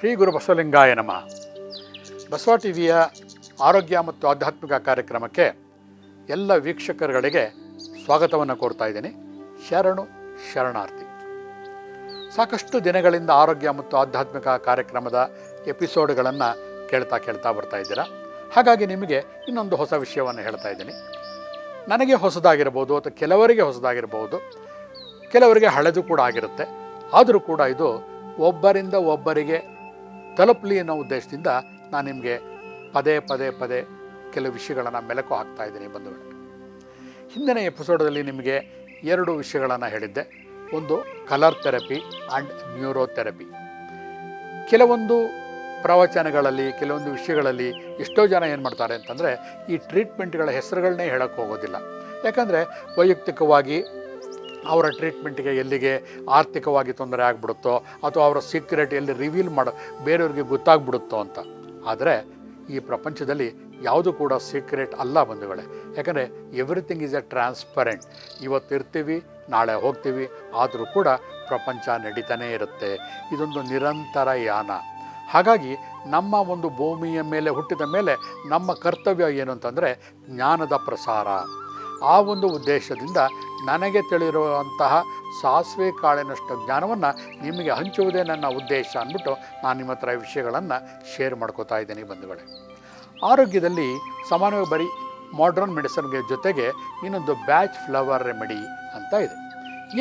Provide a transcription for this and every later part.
ಶ್ರೀ ಗುರು ಬಸವಲಿಂಗಾಯ ನಮಃ. ಬಸವ ಟಿವಿಯ ಆರೋಗ್ಯ ಮತ್ತು ಆಧ್ಯಾತ್ಮಿಕ ಕಾರ್ಯಕ್ರಮಕ್ಕೆ ಎಲ್ಲ ವೀಕ್ಷಕರುಗಳಿಗೆ ಸ್ವಾಗತವನ್ನು ಕೋರ್ತಾ ಇದ್ದೀನಿ. ಶರಣು, ಶರಣಾರ್ಥಿ. ಸಾಕಷ್ಟು ದಿನಗಳಿಂದ ಆರೋಗ್ಯ ಮತ್ತು ಆಧ್ಯಾತ್ಮಿಕ ಕಾರ್ಯಕ್ರಮದ ಎಪಿಸೋಡ್ಗಳನ್ನು ಕೇಳ್ತಾ ಕೇಳ್ತಾ ಬರ್ತಾ ಇದ್ದೀರಾ? ಹಾಗಾಗಿ ನಿಮಗೆ ಇನ್ನೊಂದು ಹೊಸ ವಿಷಯವನ್ನು ಹೇಳ್ತಾ ಇದ್ದೀನಿ. ನನಗೆ ಹೊಸದಾಗಿರ್ಬೋದು ಅಥವಾ ಕೆಲವರಿಗೆ ಹೊಸದಾಗಿರ್ಬೋದು. ಕೆಲವರಿಗೆ ಹಳೆದು ಕೂಡ ಆಗಿರುತ್ತೆ. ಆದರೂ ಕೂಡ ಇದು ಒಬ್ಬರಿಂದ ಒಬ್ಬರಿಗೆ ತಲುಪಲಿ ಅನ್ನೋ ಉದ್ದೇಶದಿಂದ ನಾನು ನಿಮಗೆ ಪದೇ ಪದೇ ಪದೇ ಕೆಲವು ವಿಷಯಗಳನ್ನು ಮೆಲಕು ಹಾಕ್ತಾ ಇದ್ದೀನಿ ಬಂಧುಗಳು. ಹಿಂದಿನ ಎಪಿಸೋಡಲ್ಲಿ ನಿಮಗೆ ಎರಡು ವಿಷಯಗಳನ್ನು ಹೇಳಿದ್ದೆ. ಒಂದು ಕಲರ್ ಥೆರಪಿ ಆ್ಯಂಡ್ ನ್ಯೂರೋಥೆರಪಿ. ಕೆಲವೊಂದು ಪ್ರವಚನಗಳಲ್ಲಿ, ಕೆಲವೊಂದು ವಿಷಯಗಳಲ್ಲಿ ಎಷ್ಟೋ ಜನ ಏನು ಮಾಡ್ತಾರೆ ಅಂತಂದರೆ ಈ ಟ್ರೀಟ್ಮೆಂಟ್ಗಳ ಹೆಸರುಗಳನ್ನೇ ಹೇಳೋಕ್ಕೆ ಹೋಗೋದಿಲ್ಲ. ಯಾಕಂದರೆ ವೈಯಕ್ತಿಕವಾಗಿ ಅವರ ಟ್ರೀಟ್ಮೆಂಟ್ಗೆ ಎಲ್ಲಿಗೆ ಆರ್ಥಿಕವಾಗಿ ತೊಂದರೆ ಆಗಿಬಿಡುತ್ತೋ ಅಥವಾ ಅವರ ಸೀಕ್ರೆಟ್ ಎಲ್ಲಿ ರಿವೀಲ್ ಮಾಡೋ, ಬೇರೆಯವ್ರಿಗೆ ಗೊತ್ತಾಗ್ಬಿಡುತ್ತೋ ಅಂತ. ಆದರೆ ಈ ಪ್ರಪಂಚದಲ್ಲಿ ಯಾವುದು ಕೂಡ ಸೀಕ್ರೆಟ್ ಅಲ್ಲ ಬಂಧುಗಳೇ. ಯಾಕಂದರೆ ಎವ್ರಿಥಿಂಗ್ ಈಸ್ ಎ ಟ್ರಾನ್ಸ್ಪರೆಂಟ್ ಇವತ್ತು ಇರ್ತೀವಿ, ನಾಳೆ ಹೋಗ್ತೀವಿ, ಆದರೂ ಕೂಡ ಪ್ರಪಂಚ ನಡೀತಾನೇ ಇರುತ್ತೆ. ಇದೊಂದು ನಿರಂತರ ಯಾನ. ಹಾಗಾಗಿ ನಮ್ಮ ಒಂದು ಭೂಮಿಯ ಮೇಲೆ ಹುಟ್ಟಿದ ಮೇಲೆ ನಮ್ಮ ಕರ್ತವ್ಯ ಏನು ಅಂತಂದರೆ ಜ್ಞಾನದ ಪ್ರಸಾರ. ಆ ಒಂದು ಉದ್ದೇಶದಿಂದ ನನಗೆ ತಿಳಿರುವಂತಹ ಸಾಸಿವೆ ಕಾಳಿನಷ್ಟು ಜ್ಞಾನವನ್ನು ನಿಮಗೆ ಹಂಚುವುದೇ ನನ್ನ ಉದ್ದೇಶ ಅಂದ್ಬಿಟ್ಟು ನಾನು ನಿಮ್ಮ ಹತ್ರ ಈ ವಿಷಯಗಳನ್ನು ಶೇರ್ ಮಾಡ್ಕೋತಾ ಇದ್ದೀನಿ ಬಂಧುಗಳೇ. ಆರೋಗ್ಯದಲ್ಲಿ ಸಮಾನವಾಗಿ ಬರೀ ಮಾಡ್ರನ್ ಮೆಡಿಸನ್ಗೆ ಜೊತೆಗೆ ಇನ್ನೊಂದು ಬ್ಯಾಚ್ ಫ್ಲವರ್ ರೆಮಿಡಿ ಅಂತ ಇದೆ.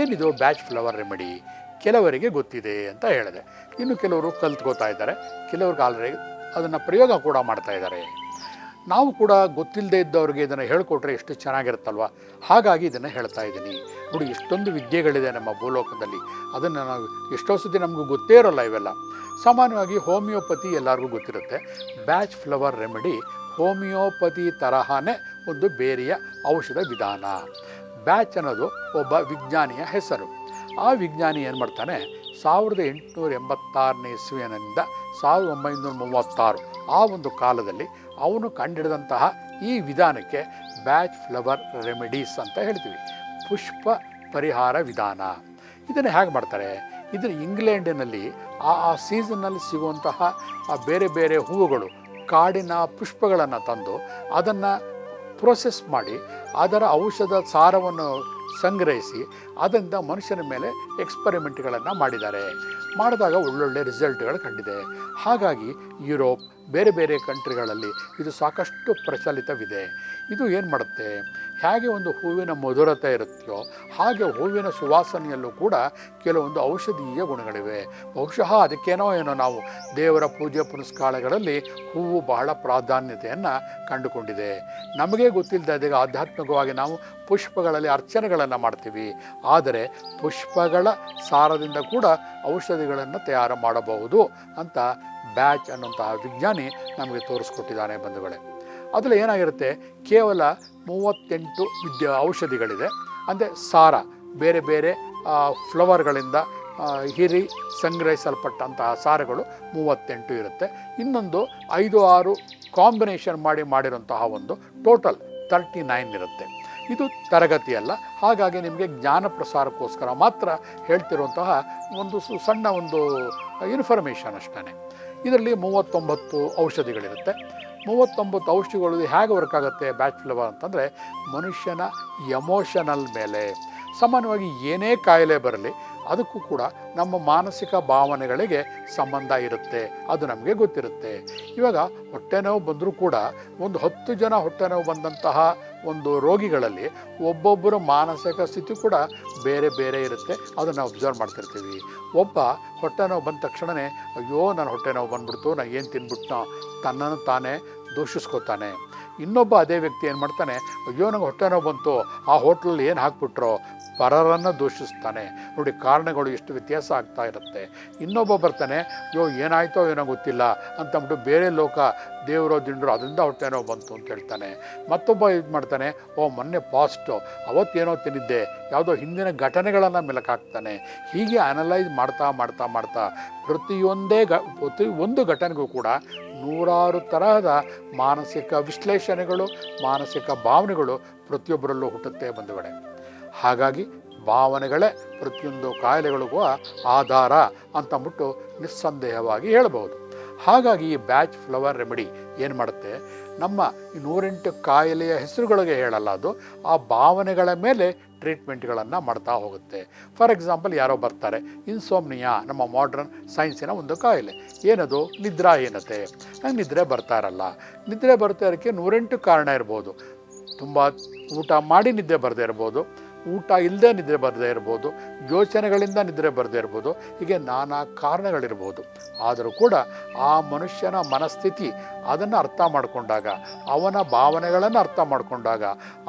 ಏನಿದು ಬ್ಯಾಚ್ ಫ್ಲವರ್ ರೆಮಿಡಿ ಕೆಲವರಿಗೆ ಗೊತ್ತಿದೆ ಅಂತ ಹೇಳಿದೆ. ಇನ್ನು ಕೆಲವರು ಕಲ್ತ್ಕೋತಾ ಇದ್ದಾರೆ. ಕೆಲವ್ರಿಗೆ ಆಲ್ರೆಡಿ ಅದನ್ನು ಪ್ರಯೋಗ ಕೂಡ ಮಾಡ್ತಾ ಇದ್ದಾರೆ. ನಾವು ಕೂಡ ಗೊತ್ತಿಲ್ಲದೆ ಇದ್ದವ್ರಿಗೆ ಇದನ್ನು ಹೇಳಿಕೊಟ್ರೆ ಎಷ್ಟು ಚೆನ್ನಾಗಿರುತ್ತಲ್ವ? ಹಾಗಾಗಿ ಇದನ್ನು ಹೇಳ್ತಾ ಇದ್ದೀನಿ. ನೋಡಿ, ಎಷ್ಟೊಂದು ವಿದ್ಯೆಗಳಿದೆ ನಮ್ಮ ಭೂಲೋಕದಲ್ಲಿ. ಅದನ್ನು ನಾವು ಎಷ್ಟೋ ಸತಿ ನಮಗೂ ಗೊತ್ತೇ ಇರೋಲ್ಲ ಇವೆಲ್ಲ. ಸಾಮಾನ್ಯವಾಗಿ ಹೋಮಿಯೋಪತಿ ಎಲ್ಲರಿಗೂ ಗೊತ್ತಿರುತ್ತೆ. ಬ್ಯಾಚ್ ಫ್ಲವರ್ ರೆಮಿಡಿ ಹೋಮಿಯೋಪತಿ ತರಹನೇ ಒಂದು ಬೇರೆಯ ಔಷಧ ವಿಧಾನ. ಬ್ಯಾಚ್ ಅನ್ನೋದು ಒಬ್ಬ ವಿಜ್ಞಾನಿಯ ಹೆಸರು. ಆ ವಿಜ್ಞಾನಿ ಏನು ಮಾಡ್ತಾನೆ? ಸಾವಿರದ ಎಂಟುನೂರ ಎಂಬತ್ತಾರನೇ ಇಸ್ವಿಯನಿಂದ ಸಾವಿರದ ಒಂಬೈನೂರ ಮೂವತ್ತಾರು ಆ ಒಂದು ಕಾಲದಲ್ಲಿ ಅವನು ಕಂಡಿಡಿದಂತಹ ಈ ವಿಧಾನಕ್ಕೆ ಬ್ಯಾಚ್ ಫ್ಲವರ್ ರೆಮಿಡೀಸ್ ಅಂತ ಹೇಳ್ತೀವಿ. ಪುಷ್ಪ ಪರಿಹಾರ ವಿಧಾನ. ಇದನ್ನು ಹೇಗೆ ಮಾಡ್ತಾರೆ? ಇದನ್ನು ಇಂಗ್ಲೆಂಡಿನಲ್ಲಿ ಆ ಆ ಸೀಸನ್ನಲ್ಲಿ ಸಿಗುವಂತಹ ಬೇರೆ ಬೇರೆ ಹೂವುಗಳು ಕಾಡಿನ ಪುಷ್ಪಗಳನ್ನು ತಂದು ಅದನ್ನು ಪ್ರೋಸೆಸ್ ಮಾಡಿ ಅದರ ಔಷಧ ಸಾರವನ್ನು ಸಂಗ್ರಹಿಸಿ ಅದರಿಂದ ಮನುಷ್ಯನ ಮೇಲೆ ಎಕ್ಸ್ಪರಿಮೆಂಟ್ಗಳನ್ನು ಮಾಡಿದ್ದಾರೆ. ಮಾಡಿದಾಗ ಒಳ್ಳೊಳ್ಳೆ ರಿಸಲ್ಟ್ಗಳು ಕಂಡಿದೆ. ಹಾಗಾಗಿ ಯುರೋಪ್ ಬೇರೆ ಬೇರೆ ಕಂಟ್ರಿಗಳಲ್ಲಿ ಇದು ಸಾಕಷ್ಟು ಪ್ರಚಲಿತವಿದೆ. ಇದು ಏನು ಮಾಡುತ್ತೆ? ಹೇಗೆ ಒಂದು ಹೂವಿನ ಮಧುರತೆ ಇರುತ್ತೋ ಹಾಗೆ ಹೂವಿನ ಸುವಾಸನೆಯಲ್ಲೂ ಕೂಡ ಕೆಲವೊಂದು ಔಷಧೀಯ ಗುಣಗಳಿವೆ. ಬಹುಶಃ ಅದಕ್ಕೇನೋ ಏನೋ ನಾವು ದೇವರ ಪೂಜೆ ಪುನಸ್ಕಾರಗಳಲ್ಲಿ ಹೂವು ಬಹಳ ಪ್ರಾಧಾನ್ಯತೆಯನ್ನು ಕಂಡುಕೊಂಡಿದೆ. ನಮಗೆ ಗೊತ್ತಿಲ್ಲದೆ ಆಧ್ಯಾತ್ಮಿಕವಾಗಿ ನಾವು ಪುಷ್ಪಗಳಲ್ಲಿ ಅರ್ಚನೆಗಳನ್ನು ಮಾಡ್ತೀವಿ. ಆದರೆ ಪುಷ್ಪಗಳ ಸಾರದಿಂದ ಕೂಡ ಔಷಧಿಗಳನ್ನು ತಯಾರು ಮಾಡಬಹುದು ಅಂತ ಬ್ಯಾಚ್ ಅನ್ನುವಂತಹ ವಿಜ್ಞಾನಿ ನಮಗೆ ತೋರಿಸ್ಕೊಟ್ಟಿದ್ದಾನೆ ಬಂಧುಗಳೇ. ಅದರಲ್ಲಿ ಏನಾಗಿರುತ್ತೆ? ಕೇವಲ ಮೂವತ್ತೆಂಟು ವಿದ್ಯ ಔಷಧಿಗಳಿದೆ. ಅಂದರೆ ಸಾರ, ಬೇರೆ ಬೇರೆ ಫ್ಲವರ್ಗಳಿಂದ ಹಿರಿ ಸಂಗ್ರಹಿಸಲ್ಪಟ್ಟಂತಹ ಸಾರಗಳು ಮೂವತ್ತೆಂಟು ಇರುತ್ತೆ. ಇನ್ನೊಂದು ಐದು ಆರು ಕಾಂಬಿನೇಷನ್ ಮಾಡಿ ಮಾಡಿರುವಂತಹ ಒಂದು ಟೋಟಲ್ ತರ್ಟಿ ನೈನ್ ಇರುತ್ತೆ. ಇದು ತರಗತಿಯಲ್ಲ ಹಾಗಾಗಿ ನಿಮಗೆ ಜ್ಞಾನ ಪ್ರಸಾರಕ್ಕೋಸ್ಕರ ಮಾತ್ರ ಹೇಳ್ತಿರುವಂತಹ ಒಂದು ಸಣ್ಣ ಒಂದು ಇನ್ಫಾರ್ಮೇಷನ್ ಅಷ್ಟೇ ಇದರಲ್ಲಿ ಮೂವತ್ತೊಂಬತ್ತು ಔಷಧಿಗಳಿರುತ್ತೆ. ಮೂವತ್ತೊಂಬತ್ತು ಔಷಧಿಗಳು ಹೇಗೆ ವರ್ಕ್ ಆಗುತ್ತೆ ಬ್ಯಾಚ್ ಫ್ಲವರ್ ಅಂತಂದರೆ ಮನುಷ್ಯನ ಎಮೋಷನಲ್ ಮೇಲೆ. ಸಾಮಾನ್ಯವಾಗಿ ಏನೇ ಕಾಯಿಲೆ ಬರಲಿ, ಅದಕ್ಕೂ ಕೂಡ ನಮ್ಮ ಮಾನಸಿಕ ಭಾವನೆಗಳಿಗೆ ಸಂಬಂಧ ಇರುತ್ತೆ, ಅದು ನಮಗೆ ಗೊತ್ತಿರುತ್ತೆ. ಇವಾಗ ಹೊಟ್ಟೆ ನೋವು ಬಂದರೂ ಕೂಡ ಒಂದು ಹತ್ತು ಜನ ಹೊಟ್ಟೆ ನೋವು ಬಂದಂತಹ ಒಂದು ರೋಗಿಗಳಲ್ಲಿ ಒಬ್ಬೊಬ್ಬರ ಮಾನಸಿಕ ಸ್ಥಿತಿ ಕೂಡ ಬೇರೆ ಬೇರೆ ಇರುತ್ತೆ. ಅದನ್ನು ಅಬ್ಸರ್ವ್ ಮಾಡ್ತಿರ್ತೀವಿ. ಒಬ್ಬ ಹೊಟ್ಟೆ ನೋವು ಬಂದ ತಕ್ಷಣವೇ ಅಯ್ಯೋ, ನನ್ನ ಹೊಟ್ಟೆ ನೋವು ಬಂದ್ಬಿಡ್ತು. ನಾನು ಏನು ತಿನ್ಬಿಟ್ನೋ? ತನ್ನನ್ನು ತಾನೇ ದೂಷಿಸ್ಕೋತಾನೆ. ಇನ್ನೊಬ್ಬ ಅದೇ ವ್ಯಕ್ತಿ ಏನು ಮಾಡ್ತಾನೆ, ಅಯ್ಯೋ, ನಂಗೆ ಹೊಟ್ಟೆ ನೋವು ಬಂತು. ಆ ಹೋಟ್ಲಲ್ಲಿ ಏನು ಹಾಕ್ಬಿಟ್ರೋ? ಪರರನ್ನು ದೂಷಿಸ್ತಾನೆ. ನೋಡಿ, ಕಾರಣಗಳು ಎಷ್ಟು ವ್ಯತ್ಯಾಸ ಆಗ್ತಾ ಇರುತ್ತೆ. ಇನ್ನೊಬ್ಬ ಬರ್ತಾನೆ ಅಯ್ಯೋ ಏನಾಯ್ತೋ ಏನೋ ಗೊತ್ತಿಲ್ಲ ಅಂತಂದ್ಬಿಟ್ಟು ಬೇರೆ ಲೋಕ ದೇವರೋ, ದಿಂಡರು, ಅದರಿಂದ ಹೊಟ್ಟೆನೋ ಬಂತು ಅಂತ ಹೇಳ್ತಾನೆ. ಮತ್ತೊಬ್ಬ ಇದು ಮಾಡ್ತಾನೆ, ಓ, ಮೊನ್ನೆ ಪಾಸ್ಟು ಅವತ್ತೇನೋ ತಿನ್ನಿದ್ದೆ ಯಾವುದೋ ಹಿಂದಿನ ಘಟನೆಗಳನ್ನು ಮೆಲಕಾಕ್ತಾನೆ. ಹೀಗೆ ಅನಲೈಸ್ ಮಾಡ್ತಾ ಮಾಡ್ತಾ ಮಾಡ್ತಾ ಪ್ರತಿಯೊಂದೇ ಗ ಪ್ರತಿ ಒಂದು ಘಟನೆಗೂ ಕೂಡ ನೂರಾರು ತರಹದ ಮಾನಸಿಕ ವಿಶ್ಲೇಷಣೆಗಳು, ಮಾನಸಿಕ ಭಾವನೆಗಳು ಪ್ರತಿಯೊಬ್ಬರಲ್ಲೂ ಹುಟ್ಟುತ್ತೆ ಬಂಧುಗಳೇ ಹಾಗಾಗಿ ಭಾವನೆಗಳೇ ಪ್ರತಿಯೊಂದು ಕಾಯಿಲೆಗಳಿಗೂ ಆಧಾರ ಅಂತಂದ್ಬಿಟ್ಟು ನಿಸ್ಸಂದೇಹವಾಗಿ ಹೇಳಬಹುದು ಹಾಗಾಗಿ ಈ ಬ್ಯಾಚ್ ಫ್ಲವರ್ ರೆಮಿಡಿ ಏನು ಮಾಡುತ್ತೆ? ನಮ್ಮ ನೂರೆಂಟು ಕಾಯಿಲೆಯ ಹೆಸರುಗಳಿಗೆ ಹೇಳಲ್ಲ ಅದು, ಆ ಭಾವನೆಗಳ ಮೇಲೆ ಟ್ರೀಟ್ಮೆಂಟ್ಗಳನ್ನು ಮಾಡ್ತಾ ಹೋಗುತ್ತೆ. ಫಾರ್ ಎಕ್ಸಾಂಪಲ್ ಯಾರೋ ಬರ್ತಾರೆ, ಇನ್ಸೋಮ್ನಿಯಾ, ನಮ್ಮ ಮಾಡ್ರನ್ ಸೈನ್ಸಿನ ಒಂದು ಕಾಯಿಲೆ. ಏನದು? ನಿದ್ರಾಹೀನತೆ ನಂಗೆ ನಿದ್ರೆ ಬರ್ತಾ ಇರಲ್ಲ. ನಿದ್ರೆ ಬರ್ತಾ ಇರೋಕ್ಕೆ ನೂರೆಂಟು ಕಾರಣ ಇರ್ಬೋದು. ತುಂಬ ಊಟ ಮಾಡಿ ನಿದ್ದೆ ಬರದೇ ಇರ್ಬೋದು. ಊಟ ಇಲ್ಲದೆ ನಿದ್ರೆ ಬರದೇ ಇರ್ಬೋದು, ಯೋಚನೆಗಳಿಂದ ನಿದ್ರೆ ಬರದೇ ಇರ್ಬೋದು, ಹೀಗೆ ನಾನಾ ಕಾರಣಗಳಿರ್ಬೋದು. ಆದರೂ ಕೂಡ ಆ ಮನುಷ್ಯನ ಮನಸ್ಥಿತಿ ಅದನ್ನು ಅರ್ಥ ಮಾಡಿಕೊಂಡಾಗ, ಅವನ ಭಾವನೆಗಳನ್ನು ಅರ್ಥ ಮಾಡಿಕೊಂಡಾಗ,